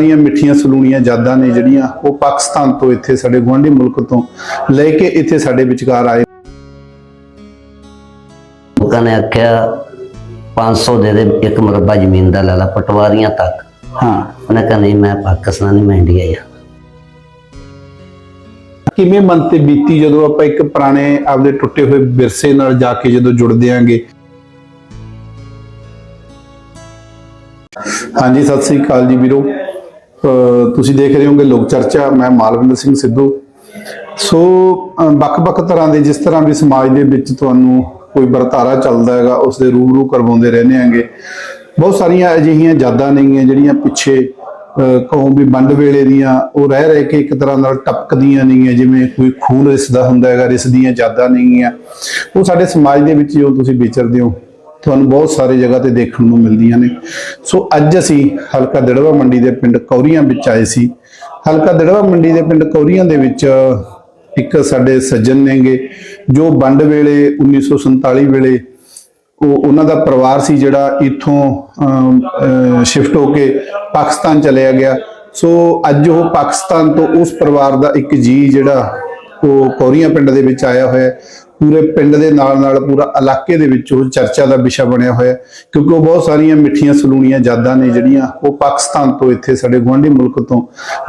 ਸਾਰੀਆਂ ਮਿੱਠੀਆਂ ਸਲੂਣੀਆਂ ਯਾਦਾਂ ਨੇ ਜਿਹੜੀਆਂ ਉਹ ਪਾਕਿਸਤਾਨ ਤੋਂ ਇੱਥੇ ਸਾਡੇ ਗੁਆਂਢੀ ਮੁਲਕ ਤੋਂ ਲੈ ਕੇ ਇੱਥੇ ਸਾਡੇ ਵਿਚਕਾਰ ਆਏ। ਲੋਕਾਂ ਨੇ ਆਖਿਆ 500 ਦੇ ਦੇ ਇੱਕ ਮੁਰੱਬਾ ਜ਼ਮੀਨ ਦਾ ਲੈ ਲਾ ਪਟਵਾਰੀਆਂ ਤੱਕ। ਹਾਂ। ਉਹਨੇ ਕਿਹਾ ਨਹੀਂ ਮੈਂ ਪਾਕਿਸਤਾਨੀ ਮੈਂ ਇੰਡੀਆ ਆ। ਕਿਵੇਂ ਮਨ ਤੇ ਬੀਤੀ ਜਦੋਂ ਆਪਾਂ ਇੱਕ ਪੁਰਾਣੇ ਆਪਦੇ ਟੁੱਟੇ ਹੋਏ ਵਿਰਸੇ ਨਾਲ ਜਾ ਕੇ ਜਦੋਂ ਜੁੜਦੇ ਆਂਗੇ? ਹਾਂਜੀ ਸਤਿ ਸ੍ਰੀ ਅਕਾਲ ਜੀ ਵੀਰੋ। ਤੁਸੀਂ ਦੇਖ ਰਹੇ ਹੋਗੇ ਲੋਕ ਚਰਚਾ, ਮੈਂ ਮਾਲਵਿੰਦਰ ਸਿੰਘ ਸਿੱਧੂ। ਸੋ ਵੱਖ-ਵੱਖ ਤਰ੍ਹਾਂ ਦੇ ਜਿਸ ਤਰ੍ਹਾਂ ਵੀ ਸਮਾਜ ਦੇ ਵਿੱਚ ਤੁਹਾਨੂੰ ਕੋਈ ਵਰਤਾਰਾ ਚੱਲਦਾ ਹੈਗਾ, ਉਸ ਦੇ ਰੂਬਰੂ ਕਰਵਾਉਂਦੇ ਰਹਿੰਦੇ ਆਂਗੇ ਬਹੁਤ ਸਾਰੀਆਂ ਅਜਿਹੀਆਂ ਯਾਦਾਂ ਨੇਗੀਆਂ ਜਿਹੜੀਆਂ ਪਿੱਛੇ ਕਹੋ ਵੀ ਵੰਡ ਵੇਲੇ ਦੀਆਂ, ਉਹ ਰਹਿ ਰਹਿ ਕੇ ਇੱਕ ਤਰ੍ਹਾਂ ਨਾਲ ਟਪਕਦੀਆਂ ਨੇਗੀਆਂ, ਜਿਵੇਂ ਕੋਈ ਖੂਨ ਰਿਸਦਾ ਹੁੰਦਾ ਹੈਗਾ, ਰਿਸਦੀਆਂ ਯਾਦਾਂ ਨੇਗੀਆਂ। ਉਹ ਸਾਡੇ ਸਮਾਜ ਦੇ ਵਿੱਚ ਜੋ ਤੁਸੀਂ ਵਿਚਰਦੇ ਹੋ ਤੁਹਾਨੂੰ ਬਹੁਤ ਸਾਰੇ ਜਗ੍ਹਾ ਤੇ ਦੇਖਣ ਨੂੰ ਮਿਲਦੀਆਂ ਨੇ। ਸੋ ਅੱਜ ਅਸੀਂ ਹਲਕਾ ਦੜਵਾ ਮੰਡੀ ਦੇ ਪਿੰਡ ਕੌਰੀਆਂ ਵਿੱਚ ਆਏ ਸੀ। ਹਲਕਾ ਦੜਵਾ ਮੰਡੀ ਦੇ ਪਿੰਡ ਕੌਰੀਆਂ ਦੇ ਵਿੱਚ ਇੱਕ ਸਾਡੇ ਸੱਜਣ ਨੇਗੇ, ਜੋ ਵੰਡ ਵੇਲੇ 1947 ਵੇਲੇ ਉਹ ਉਹਨਾਂ ਦਾ ਪਰਿਵਾਰ ਸੀ ਜਿਹੜਾ ਇੱਥੋਂ ਸ਼ਿਫਟ ਹੋ ਕੇ ਪਾਕਿਸਤਾਨ ਚਲਿਆ ਗਿਆ। ਸੋ ਅੱਜ ਉਹ ਪਾਕਿਸਤਾਨ ਤੋਂ ਉਸ ਪਰਿਵਾਰ ਦਾ ਇੱਕ ਜੀ ਜਿਹੜਾ ਉਹ ਕੌਰੀਆਂ ਪਿੰਡ ਦੇ ਵਿੱਚ ਆਇਆ ਹੋਇਆ ਪੂਰੇ ਪਿੰਡ ਦੇ ਨਾਲ ਨਾਲ ਪੂਰਾ ਇਲਾਕੇ ਦੇ ਵਿੱਚ ਉਹ ਚਰਚਾ ਦਾ ਵਿਸ਼ਾ ਬਣਿਆ ਹੋਇਆ ਕਿਉਂਕਿ ਉਹ ਬਹੁਤ ਸਾਰੀਆਂ ਮਿੱਠੀਆਂ ਸਲੂਣੀਆਂ ਯਾਦਾਂ ਨੇ ਜਿਹੜੀਆਂ ਉਹ ਪਾਕਿਸਤਾਨ ਤੋਂ ਇੱਥੇ ਸਾਡੇ ਗੁਆਂਢੀ ਮੁਲਕ ਤੋਂ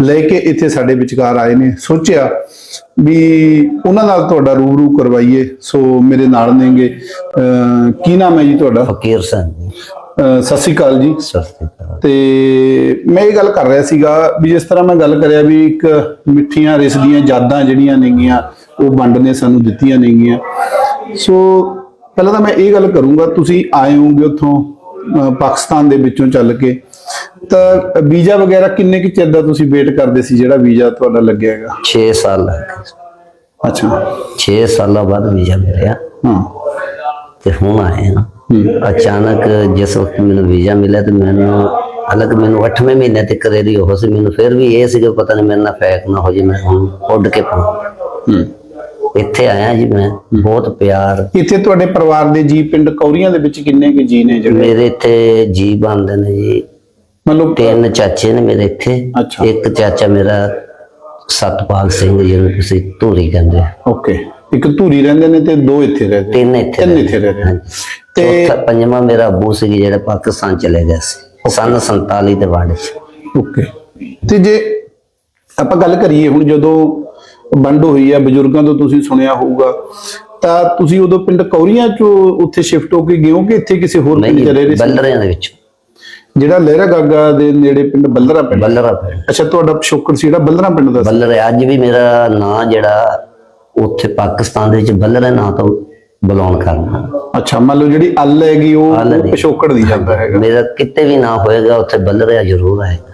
ਲੈ ਕੇ ਇੱਥੇ ਸਾਡੇ ਵਿਚਕਾਰ ਆਏ ਨੇ। ਸੋਚਿਆ ਵੀ ਉਹਨਾਂ ਨਾਲ ਤੁਹਾਡਾ ਰੂਬਰੂ ਕਰਵਾਈਏ ਸੋ ਮੇਰੇ ਨਾਲ ਨੇਗੇ ਕੀ ਨਾਮ ਹੈ ਜੀ ਤੁਹਾਡਾ? ਫਕੀਰ ਸਿੰਘ ਸਤਿ ਸ਼੍ਰੀ ਅਕਾਲ ਜੀ। ਸਤਿ ਸ੍ਰੀ ਅਕਾਲ। ਤੇ ਮੈਂ ਇਹ ਗੱਲ ਕਰ ਰਿਹਾ ਸੀਗਾ ਵੀ ਜਿਸ ਤਰ੍ਹਾਂ ਮੈਂ ਗੱਲ ਕਰਿਆ ਵੀ ਇੱਕ ਮਿੱਠੀਆਂ ਰਿਸਦੀਆਂ ਯਾਦਾਂ ਜਿਹੜੀਆਂ ਨੇਗੀਆਂ ਉਹ ਵੰਡ ਨੇ ਸਾਨੂੰ ਦਿੱਤੀਆਂ ਨੇਗੀਆਂ ਸੋ ਪਹਿਲਾਂ ਤਾਂ ਮੈਂ ਇਹ ਗੱਲ ਕਰੂੰਗਾ ਤੁਸੀਂ ਆਏ ਹੋਗੇ ਉੱਥੋਂ ਪਾਕਿਸਤਾਨ ਦੇ ਵਿੱਚੋਂ ਚੱਲ ਕੇ। ਤਾਂ ਵੀਜ਼ਾ ਵਗੈਰਾ ਕਿੰਨੇ ਕਿ ਚਿਰ ਦਾ ਤੁਸੀਂ ਵੇਟ ਕਰਦੇ ਸੀ ਜਿਹੜਾ ਵੀਜ਼ਾ ਤੁਹਾਡਾ ਲੱਗਿਆ ਹੈਗਾ? 6 ਸਾਲ ਅੱਛਾ। 6 ਸਾਲਾਂ ਬਾਅਦ ਵੀਜ਼ਾ ਮਿਲਿਆ। ਹਾਂ। ਤੇ ਹੁਣ ਆਏ ਹਾਂ। ਅਚਾਨਕ ਜਿਸ ਵਕਤ ਮੈਨੂੰ ਵੀਜ਼ਾ ਮਿਲਿਆ ਤੇ ਮੈਨੂੰ ਹਾਲਾਂਕਿ ਮੈਨੂੰ 8ਵੇਂ ਮਹੀਨੇ ਤੱਕ ਰੇਡੀ ਹੋ ਸੀ। ਮੈਨੂੰ ਫਿਰ ਵੀ ਇਹ ਸੀ ਕਿ ਪਤਾ ਨਹੀਂ ਮੇਰੇ ਨਾਲ ਫੈਕ ਨਾ ਹੋ ਜੇ ਮੈਂ ਹੁਣ ਉੱਡ ਕੇ ਪਾਉਂ ਹੂੰ। ਇੱਥੇ ਆਇਆ ਜੀ ਮੈਂ ਬਹੁਤ ਪਿਆਰ। ਇੱਥੇ ਤੁਹਾਡੇ ਪਰਿਵਾਰ ਦੇ ਜੀ ਪਿੰਡ ਕੌਰੀਆਂ ਦੇ ਵਿੱਚ ਕਿੰਨੇ ਕੁ ਜੀ ਨੇ ਜਿਹੜੇ? ਮੇਰੇ ਇੱਥੇ ਜੀ ਬਣਦੇ ਨੇ ਜੀ। ਮਤਲਬ ਤਿੰਨ ਚਾਚੇ ਨੇ ਮੇਰੇ ਇੱਥੇ। ਅੱਛਾ। ਇੱਕ ਚਾਚਾ ਮੇਰਾ ਸਤਪਾਲ ਸਿੰਘ ਜਿਹਨੂੰ ਤੁਸੀਂ ਧੂਰੀ ਕਹਿੰਦੇ। ਓਕੇ। ਇੱਕ ਧੂਰੀ ਰਹਿੰਦੇ ਨੇ ਤੇ ਦੋ ਇੱਥੇ ਰਹਿੰਦੇ ਤਿੰਨ ਇੱਥੇ ਤਿੰਨ ਰਹਿੰਦੇ। ਇੱਥੇ ਰਹਿੰਦੇ ਨੇ। ਤੇ- ਪੰਜਵਾਂ ਮੇਰਾ ਅੱਬੂ ਸੀ ਜਿਹੜਾ ਪਾਕਿਸਤਾਨ ਚਲੇ ਗਿਆ ਸੀ। ਸਨ 47 ਦੇ ਬਾਅਦ ਚ। ਓਕੇ। ਤੇ ਜੇ ਆਪਾਂ ਗੱਲ ਕਰੀਏ ਹੁਣ ਜਦੋਂ ਵੰਡ ਹੋਈ ਆ ਬਜ਼ੁਰਗਾਂ ਤੋਂ ਤੁਸੀਂ ਸੁਣਿਆ ਹੋਊਗਾ। ਤਾਂ ਤੁਸੀਂ ਉਦੋਂ ਪਿੰਡ ਕੌਰੀਆਂ ਚੋਂ ਉੱਥੇ ਸ਼ਿਫਟ ਹੋ ਕੇ ਗਏ ਹੋ ਕਿ ਇੱਥੇ ਕਿਸੇ ਹੋਰ ਪਿੰਡ 'ਚ ਰਹਿ ਸੀ? ਬੱਲਰਿਆਂ ਦੇ ਵਿੱਚ। ਜਿਹੜਾ ਲਹਿਰਾ ਗਾਗਾ ਦੇ ਨੇੜੇ ਪਿੰਡ ਬੱਲਰਾ ਪਿੰਡ? ਬੱਲਰਾ ਪਿੰਡ। ਅੱਛਾ ਤੁਹਾਡਾ ਪਿਛੋਕੜ ਸੀ ਜਿਹੜਾ ਬੱਲਰਾ ਪਿੰਡ ਦਾ ਬੱਲਰੇ ਅੱਜ ਵੀ ਮੇਰਾ ਨਾਂ ਜਿਹੜਾ ਉੱਥੇ ਪਾਕਿਸਤਾਨ ਦੇ ਵਿੱਚ ਬੱਲਰੇ ਨਾਂ ਤੋਂ ਬਲੌਨ ਕਰਨਾ। ਅੱਛਾ ਮੰਨ ਲਓ ਜਿਹੜੀ ਅੱਲ ਹੈਗੀ ਉਹ। ਪਿਛੋਕੜ ਦੀ ਜਾਂਦਾ ਹੈਗਾ। ਮੇਰਾ ਕਿਤੇ ਵੀ ਨਾਂ ਹੋਏਗਾ ਉੱਥੇ ਬੱਲਰਿਆ ਜ਼ਰੂਰ ਆਏਗਾ।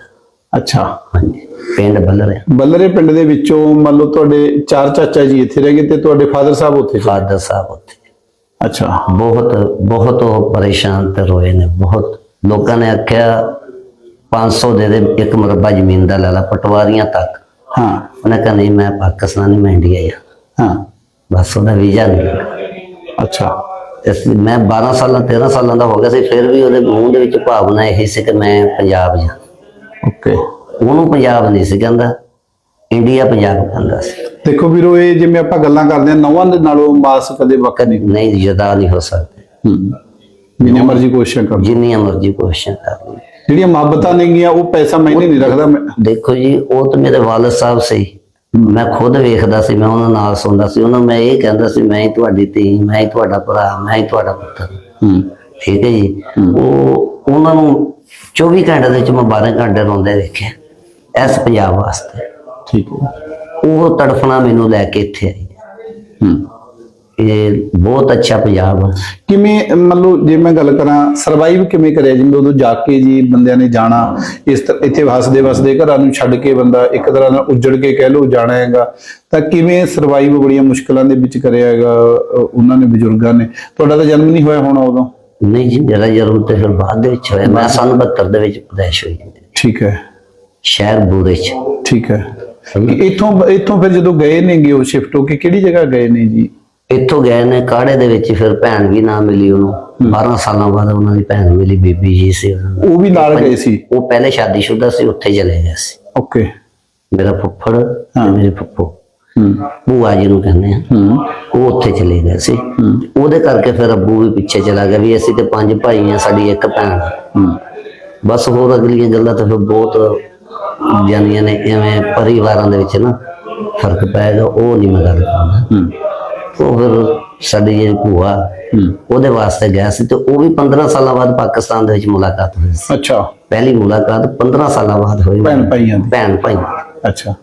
ਅੱਛਾ। ਹਾਂਜੀ। ਪਿੰਡ ਬੱਲਰਿਆ ਬੱਲਰੇ ਪਿੰਡ ਦੇ ਵਿੱਚੋਂ ਮੰਨ ਲਓ ਤੁਹਾਡੇ ਚਾਰ ਚਾਚਾ ਜੀ ਇੱਥੇ ਰਹਿ ਗਏ ਤੇ ਤੁਹਾਡੇ ਫਾਦਰ ਸਾਹਿਬ ਉੱਥੇ। ਫਾਦਰ ਸਾਹਿਬ ਉੱਥੇ। ਅੱਛਾ। ਬਹੁਤ ਬਹੁਤ ਉਹ ਪਰੇਸ਼ਾਨ ਤੇ ਰੋਏ ਨੇ ਬਹੁਤ। ਲੋਕਾਂ ਨੇ ਆਖਿਆ 500 ਦੇ ਦੇ ਇੱਕ ਮੁਰੱਬਾ ਜ਼ਮੀਨ ਦਾ ਲੈ ਲਾ ਪਟਵਾਰੀਆਂ ਤੱਕ। ਹਾਂ। ਉਹਨੇ ਕਿਹਾ ਨਹੀਂ ਮੈਂ ਪਾਕਿਸਤਾਨੀ ਮੈਂ ਇੰਡੀਆ ਆ। ਹਾਂ। ਬਸ ਉਹਦਾ ਵੀਜ਼ਾ ਨਹੀਂ ਅੱਛਾ। ਅਸੀਂ- ਮੈਂ 12 ਸਾਲਾਂ 13 ਸਾਲਾਂ ਦਾ ਹੋ ਗਿਆ ਸੀ ਫਿਰ ਵੀ ਉਹਦੇ ਮੂੰਹ ਦੇ ਵਿੱਚ ਭਾਵਨਾ ਇਹ ਸੀ ਕਿ ਮੈਂ ਪੰਜਾਬ ਜਾ ਓਕੇ। ਉਹਨੂੰ ਪੰਜਾਬ ਨਹੀਂ ਸੀ ਕਹਿੰਦਾ ਇੰਡੀਆ ਪੰਜਾਬ ਕਹਿੰਦਾ ਸੀ। ਦੇਖੋ ਵੀਰੋ ਇਹ ਜਿਵੇਂ ਆਪਾਂ ਗੱਲਾਂ ਕਰਦੇ ਹਾਂ ਨੌਵਾਂ ਦੇ ਨਾਲੋਂ ਮਾਸ ਕਦੇ ਵਕਤ ਨਹੀਂ। ਨਹੀਂ ਜਦਾ ਨਹੀਂ ਹੋ ਸਕਦੀ। ਹੂੰ ਜਿੰਨੀ ਮਰਜ਼ੀ ਕੋਸ਼ਿਸ਼ ਕਰ। ਜਿੰਨੀਆਂ ਮਰਜ਼ੀ ਕੋਸ਼ਿਸ਼ਾਂ ਕਰ ਜਿਹੜੀਆਂ ਮੁਹੱਬਤਾਂ ਨੇਗੀਆਂ ਉਹ ਪੈਸਾ ਮੈਨੇ ਨਹੀਂ ਰੱਖਦਾ ਮੈਂ ਦੇਖੋ ਜੀ ਉਹ ਤਾਂ ਮੇਰੇ ਵਾਲਦ ਸਾਹਿਬ ਸੀ। ਮੈਂ ਖੁਦ ਵੇਖਦਾ ਸੀ ਮੈਂ ਉਹਨਾਂ ਨਾਲ ਸੁਣਦਾ ਸੀ। ਉਹਨਾਂ ਨੂੰ ਮੈਂ ਇਹ ਕਹਿੰਦਾ ਸੀ ਮੈਂ ਹੀ ਤੁਹਾਡੀ ਧੀ ਮੈਂ ਹੀ ਤੁਹਾਡਾ ਭਰਾ ਮੈਂ ਹੀ ਤੁਹਾਡਾ ਪੁੱਤਰ। ਹੂੰ। ਠੀਕ ਹੈ ਜੀ? ਉਹ ਉਹਨਾਂ ਨੂੰ 24 ਘੰਟੇ ਦੇ ਵਿੱਚ ਮੈਂ 12 ਘੰਟੇ ਰੋਂਦੇ ਵੇਖਿਆ। ਇਸ ਪੰਜਾਬ ਵਾਸਤੇ। ਠੀਕ ਹੈ। ਉਹ ਤੜਫਣਾ ਮੈਨੂੰ ਲੈ ਕੇ ਇੱਥੇ ਆਈ। ਹੂੰ। ਇਹ ਬਹੁਤ ਅੱਛਾ ਪੰਜਾਬ ਆ। ਕਿਵੇਂ ਮੰਨ ਲਓ ਜੇ ਮੈਂ ਗੱਲ ਕਰਾਂ ਸਰਵਾਈਵ ਕਿਵੇਂ ਕਰਿਆ ਜਿਵੇਂ ਉਦੋਂ ਜਾ ਕੇ ਜੀ ਬੰਦਿਆਂ ਨੇ ਜਾਣਾ ਇਸ ਤਰ੍ਹਾਂ ਇੱਥੇ ਵਸਦੇ ਵਸਦੇ ਘਰਾਂ ਨੂੰ ਛੱਡ ਕੇ ਬੰਦਾ ਇੱਕ ਤਰ੍ਹਾਂ ਨਾਲ ਉੱਜੜ ਕੇ ਕਹਿ ਲਓ ਜਾਣਾ ਹੈਗਾ ਤਾਂ ਕਿਵੇਂ ਸਰਵਾਈਵ ਬੜੀਆਂ ਮੁਸ਼ਕਲਾਂ ਦੇ ਵਿੱਚ ਕਰਿਆ ਹੈਗਾ ਉਹਨਾਂ ਨੇ ਬਜ਼ੁਰਗਾਂ ਨੇ? ਤੁਹਾਡਾ ਤਾਂ ਜਨਮ ਨਹੀਂ ਹੋਇਆ ਹੋਣਾ ਉਦੋਂ। ਨਹੀਂ ਜੀ ਮੇਰਾ ਜਨਮ ਤੇ ਫਿਰ ਬਾਅਦ ਦੇ ਵਿੱਚ ਹੋਇਆ। ਮੈਂ ਸੰਨ 72 ਦੇ ਵਿੱਚ ਪਦੈਸ਼ ਹੋਈ। ਠੀਕ ਹੈ। ਸ਼ਹਿਰ ਬੂਰੇ ਚ। ਠੀਕ ਹੈ। ਇੱਥੋਂ ਇੱਥੋਂ ਫਿਰ ਜਦੋਂ ਗਏ ਨੇਗੇ ਉਹ ਸ਼ਿਫਟ ਹੋ ਕੇ ਕਿਹੜੀ ਜਗ੍ਹਾ ਗਏ ਨੇ ਜੀ? ਇੱਥੋਂ ਗਏ ਨੇ ਕਾੜੇ ਦੇ ਵਿੱਚ ਫਿਰ ਭੈਣ ਵੀ ਨਾ ਮਿਲੀ ਉਹਨੂੰ। 12 ਸਾਲਾਂ ਬਾਅਦ ਉਹਨਾਂ ਦੀ ਭੈਣ ਮਿਲੀ ਬੀਬੀ ਜੀ ਸੀ। ਉਹ ਵੀ ਨਾਲ ਗਏ ਸੀ? ਉਹ ਪਹਿਲੇ ਸ਼ਾਦੀशुदा ਸੀ ਉੱਥੇ ਚਲੇ ਗਏ ਸੀ। ਓਕੇ। ਮੇਰਾ ਫੁੱਫੜ ਤੇ। ਮੇਰੇ ਫੁੱਫੋ। ਹੂੰ। ਭੂਆ ਜੀ ਨੂੰ ਕਹਿੰਦੇ ਆ। ਹੂੰ। ਉਹ ਉੱਥੇ ਚਲੇ ਗਏ ਸੀ। ਉਹਦੇ ਕਰਕੇ ਫਿਰ ਅੱਬੂ ਵੀ ਪਿੱਛੇ ਚਲਾ ਗਿਆ ਵੀ ਅਸੀਂ ਤੇ ਪੰਜ ਭਾਈ ਆ ਸਾਡੀ ਇੱਕ ਭੈਣ ਬਸ ਹੋਰ ਅਗਲੀਆਂ ਗੱਲਾਂ ਤਾਂ ਫਿਰ ਬਹੁਤ ਜਾਨੀਆਂ ਨੇ ਐਵੇਂ ਪਰਿਵਾਰਾਂ ਦੇ ਵਿੱਚ ਨਾ ਫ਼ਰਕ ਪਏਗਾ ਉਹ ਨਹੀਂ ਮੈਂ ਗੱਲ ਕਰਦਾ। ਹੂੰ। ਉਹ ਫਿਰ ਸਾਡੀ ਜਿਹੜੀ ਭੂਆ ਉਹਦੇ ਵਾਸਤੇ ਗਿਆ ਸੀ ਤੇ ਉਹ ਵੀ 15 ਸਾਲਾਂ ਬਾਅਦ ਪਾਕਿਸਤਾਨ ਦੇ ਵਿੱਚ ਮੁਲਾਕਾਤ ਹੋਈ ਸੀ। ਅੱਛਾ। ਪਹਿਲੀ ਮੁਲਾਕਾਤ 15 ਸਾਲਾਂ ਬਾਅਦ ਹੋਈ। ਭੈਣ ਭਾਈਆਂ ਦੀ। ਭੈਣ ਭਾਈ। ਅੱਛਾ।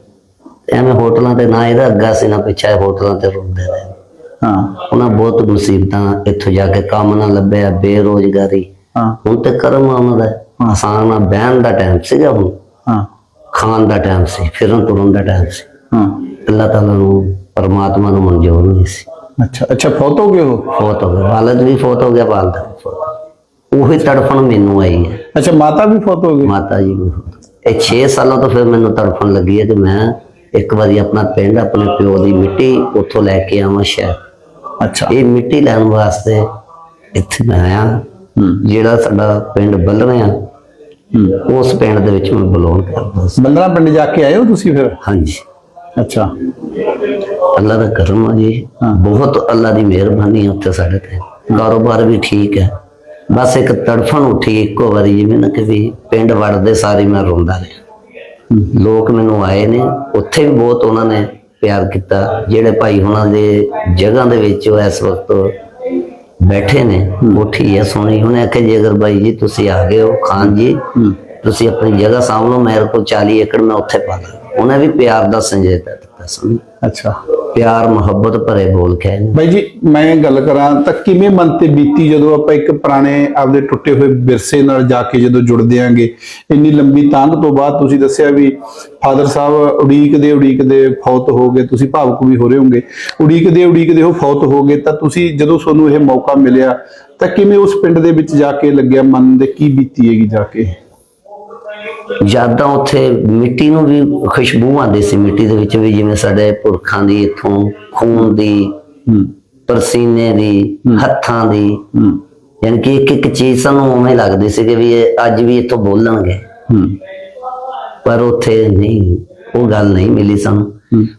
ਐਵੇਂ ਹੋਟਲਾਂ ਤੇ ਨਾ ਇਹਦਾ ਅੱਗਾ ਸੀ ਨਾ ਪਿੱਛਾ ਇਹ ਹੋਟਲਾਂ ਤੇ ਰੁਕਦੇ ਰਹੇ। ਹਾਂ। ਉਹਨਾਂ ਬਹੁਤ ਮੁਸੀਬਤਾਂ ਇੱਥੋਂ ਜਾ ਕੇ ਕੰਮ ਨਾ ਲੱਭਿਆ ਬੇਰੋਜ਼ਗਾਰੀ। ਹਾਂ। ਹੁਣ ਤੇ ਕਰਮ ਉਹਨਾਂ ਦਾ ਆਸਾਨ ਆ ਬਹਿਣ ਦਾ ਟਾਈਮ ਸੀਗਾ ਹੁਣ। ਹਾਂ। ਖਾਣ ਦਾ ਟਾਈਮ ਸੀ ਫਿਰਨ ਤੁਰਨ ਦਾ ਟਾਈਮ ਸੀ। ਹਾਂ। ਅੱਲਾਹ ਤਾਲਾ ਨੂੰ ਪਰਮਾਤਮਾ ਨੂੰ ਮਨਜ਼ੂਰ ਨਹੀਂ ਸੀ। ਅੱਛਾ ਅੱਛਾ ਫੌਤ ਹੋ ਗਏ ਹੋ ਫੌਤ ਹੋ ਗਿਆ ਵਾਲਦ ਵੀ ਫੌਤ ਹੋ ਗਿਆ ਵਾਲਦਾ ਵੀ ਉਹੀ ਤੜਫਣ ਮੈਨੂੰ ਆਈ ਹੈ। ਅੱਛਾ ਮਾਤਾ ਵੀ ਫੌਤ ਹੋ ਗਈ? ਮਾਤਾ ਜੀ ਨੂੰ ਇਹ 6 ਸਾਲਾਂ ਤੋਂ ਫਿਰ ਮੈਨੂੰ ਤੜਫਣ ਲੱਗੀ ਹੈ ਕਿ ਮੈਂ ਇੱਕ ਵਾਰੀ ਆਪਣਾ ਪਿੰਡ ਆਪਣੇ ਪਿਓ ਦੀ ਮਿੱਟੀ ਉੱਥੋਂ ਲੈ ਕੇ ਆਵਾਂ ਸ਼ਹਿਰ। ਅੱਛਾ। ਇਹ ਮਿੱਟੀ ਲੈਣ ਵਾਸਤੇ ਇੱਥੇ ਆਇਆ। ਜਿਹੜਾ ਸਾਡਾ ਪਿੰਡ ਹੂੰ ਉਸ ਪਿੰਡ ਦੇ ਵਿੱਚ ਮੈਂ ਬਲੋਨ ਕਰਦਾ ਸੀ। ਬੰਦਰਾ ਪਿੰਡ ਜਾ ਕੇ ਆਏ ਹੋ ਤੁਸੀਂ ਫਿਰ? ਹਾਂਜੀ। ਅੱਛਾ। ਅੱਲਾ ਦਾ ਕਰਮ ਆ ਜੀ। ਬਹੁਤ ਅੱਲਾ ਦੀ ਮਿਹਰਬਾਨੀ ਉੱਥੇ ਸਾਡੇ ਤੇ। ਕਾਰੋਬਾਰ ਵੀ ਠੀਕ ਹੈ। ਬਸ ਇੱਕ ਤੜਫਣ ਉੱਠੀ ਇੱਕੋ ਵਾਰੀ ਜਿਵੇਂ ਨਾ ਕਿ ਵੀ ਪਿੰਡ ਵੜਦੇ ਸਾਰੀ ਮੈਂ ਰੋਂਦਾ ਰਿਹਾ। ਲੋਕ ਮੈਨੂੰ ਆਏ ਨੇ। ਉੱਥੇ ਵੀ ਬਹੁਤ ਉਹਨਾਂ ਨੇ ਪਿਆਰ ਕੀਤਾ। ਜਿਹੜੇ ਭਾਈ ਉਹਨਾਂ ਦੇ ਜਗ੍ਹਾ ਦੇ ਵਿੱਚ ਉਹ ਇਸ ਵਕਤ ਬੈਠੇ ਨੇ ਕੋਠੀ ਹੈ ਸੋਹਣੀ। ਉਹਨੇ ਆਖਿਆ ਜੀ ਅਗਰ ਬਾਈ ਜੀ ਤੁਸੀਂ ਆ ਗਏ ਹੋ ਖਾਨ ਜੀ ਤੁਸੀਂ ਆਪਣੀ ਜਗ੍ਹਾ ਸਾਂਭ ਲਓ ਮੇਰੇ ਕੋਲ 40 ਏਕੜ ਮੈਂ ਉੱਥੇ ਪਾ ਦਾਂ ਉਹਨੇ ਵੀ ਪਿਆਰ ਦਾ ਸੰਜੇਤਾ ਦਿੱਤਾ ਸਾਨੂੰ। ਅੱਛਾ। ਪਿਆਰ ਮੁਹੱਬਤ ਭਰੇ ਬੋਲ ਕੇ ਬਾਈ ਜੀ ਮੈਂ ਗੱਲ ਕਰਾਂ ਤਾਂ ਕਿਵੇਂ ਮਨ ਤੇ ਬੀਤੀ ਜਦੋਂ ਆਪਾਂ ਇੱਕ ਪੁਰਾਣੇ ਆਪਦੇ ਟੁੱਟੇ ਹੋਏ ਵਿਰਸੇ ਨਾਲ ਜਾ ਕੇ ਜਦੋਂ ਜੁੜਦੇ ਆਂਗੇ? ਇੰਨੀ ਲੰਬੀ ਤਾਂਘ ਤੋਂ ਬਾਅਦ ਤੁਸੀਂ ਦੱਸਿਆ ਵੀ ਫਾਦਰ ਸਾਹਿਬ ਉਡੀਕਦੇ ਉਡੀਕਦੇ ਫੌਤ ਹੋ ਗਏ ਤੁਸੀਂ ਭਾਵੁਕ ਵੀ ਹੋ ਰਹੇ ਹੋਗੇ ਉਡੀਕਦੇ ਉਡੀਕਦੇ ਉਹ ਫੌਤ ਹੋ ਗਏ ਤਾਂ ਤੁਸੀਂ ਜਦੋਂ ਤੁਹਾਨੂੰ ਇਹ ਮੌਕਾ ਮਿਲਿਆ ਤਾਂ ਕਿਵੇਂ ਉਸ ਪਿੰਡ ਦੇ ਵਿੱਚ ਜਾ ਕੇ ਲੱਗਿਆ ਮਨ ਦੇ? ਕੀ ਬੀਤੀ ਹੈਗੀ ਜਾ ਕੇ? ਜ਼ਿਆਦਾ ਉੱਥੇ ਮਿੱਟੀ ਨੂੰ ਵੀ ਖੁਸ਼ਬੂ ਆਉਂਦੀ ਸੀ ਮਿੱਟੀ ਦੇ ਵਿੱਚ ਵੀ ਜਿਵੇਂ ਸਾਡੇ ਪੁਰਖਾਂ ਦੀ ਇਥੋਂ ਖੂਨ ਦੀ ਪਰਸੀਨੇ ਦੀ ਹੱਥਾਂ ਦੀ। ਯਾਨੀ ਕਿ ਇੱਕ ਇੱਕ ਚੀਜ਼ ਸਾਨੂੰ ਉਵੇਂ ਲੱਗਦੀ ਸੀ ਕਿ ਵੀ ਇਹ ਅੱਜ ਵੀ ਇੱਥੋਂ ਬੋਲਣਗੇ। ਪਰ ਉੱਥੇ ਨਹੀਂ ਉਹ ਗੱਲ ਨਹੀਂ ਮਿਲੀ ਸਾਨੂੰ।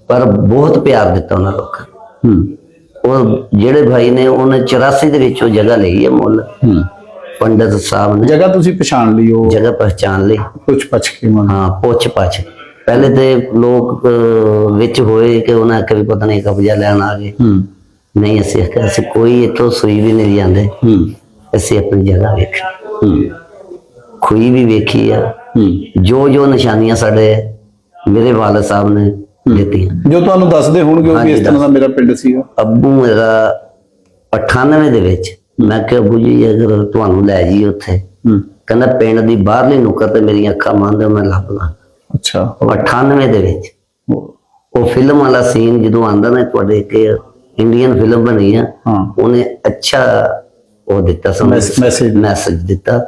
ਪਰ ਬਹੁਤ ਪਿਆਰ ਦਿੱਤਾ ਉਹਨਾਂ ਲੋਕਾਂ ਨੇ। ਉਹ ਜਿਹੜੇ ਭਾਈ ਨੇ ਉਹਨੇ 84 ਦੇ ਵਿੱਚ ਉਹ ਜਗ੍ਹਾ ਲਈ ਹੈ ਮੁੱਲ। ਪੰਡਤ ਸਾਹਿਬ ਨੇ ਜਗ੍ਹਾ ਤੁਸੀਂ ਪਛਾਣ ਲਈ ਉਹ? ਜਗ੍ਹਾ ਪਹਿਚਾਨ ਲਈ। ਕੁਝ ਪਛ ਕੇ ਮਨ ਹਾਂ ਪੁੱਛ ਪਛ ਪਹਿਲੇ ਤੇ ਲੋਕ ਵਿੱਚ ਹੋਏ ਕਿ ਉਹਨਾਂ ਕਿ ਵੀ ਪਤਾ ਨਹੀਂ ਕਬਜ਼ਾ ਲੈਣ ਆ ਗਏ। ਹੂੰ। ਨਹੀਂ ਅਸੀਂ ਅਸੀਂ ਕੋਈ ਇੱਥੋਂ ਸੂਈ ਵੀ ਨਹੀਂ ਜਾਂਦੇ। ਹੂੰ। ਅਸੀਂ ਆਪਣੀ ਜਗ੍ਹਾ ਵੇਖੀ। ਹੂੰ। ਖੂਈ ਵੀ ਵੇਖੀ ਆ। ਹੂੰ। ਜੋ ਜੋ ਨਿਸ਼ਾਨੀਆਂ ਸਾਡੇ ਮੇਰੇ ਵਾਲਦ ਸਾਹਿਬ ਨੇ ਦਿੱਤੀਆਂ। ਜੋ ਤੁਹਾਨੂੰ ਦੱਸਦੇ ਹੋਣਗੇ ਉਹ ਵੀ ਇਸ ਤਰ੍ਹਾਂ ਦਾ ਮੇਰਾ ਪਿੰਡ ਸੀਗਾ ਅੱਬੂ ਮੇਰਾ 98 ਦੇ ਵਿੱਚ। ਮੈਂ ਕਿਹਾ ਜੀ ਅਗਰ ਤੁਹਾਨੂੰ ਲੈ ਜੀ ਉੱਥੇ। ਹੂੰ। ਕਹਿੰਦਾ ਪਿੰਡ ਦੀ ਬਾਹਰਲੀ ਨੁੱਕਰ ਤੇ ਮੇਰੀਆਂ ਅੱਖਾਂ ਮੰਦ ਮੈਂ ਲੱਭ ਲਾਂ। ਅੱਛਾ ਉਹ 98 ਦੇ ਵਿੱਚ। ਉਹ- ਫਿਲਮ ਵਾਲਾ ਸੀਨ ਜਦੋਂ ਆਂਦਾ ਨਾ ਤੁਹਾਡੇ ਕਿ ਇੰਡੀਅਨ ਫਿਲਮ ਬਣੀ ਆ ਉਹਨੇ ਅੱਛਾ ਉਹ ਦਿੱਤਾ message। ਮੈਸੇਜ ਦਿੱਤਾ।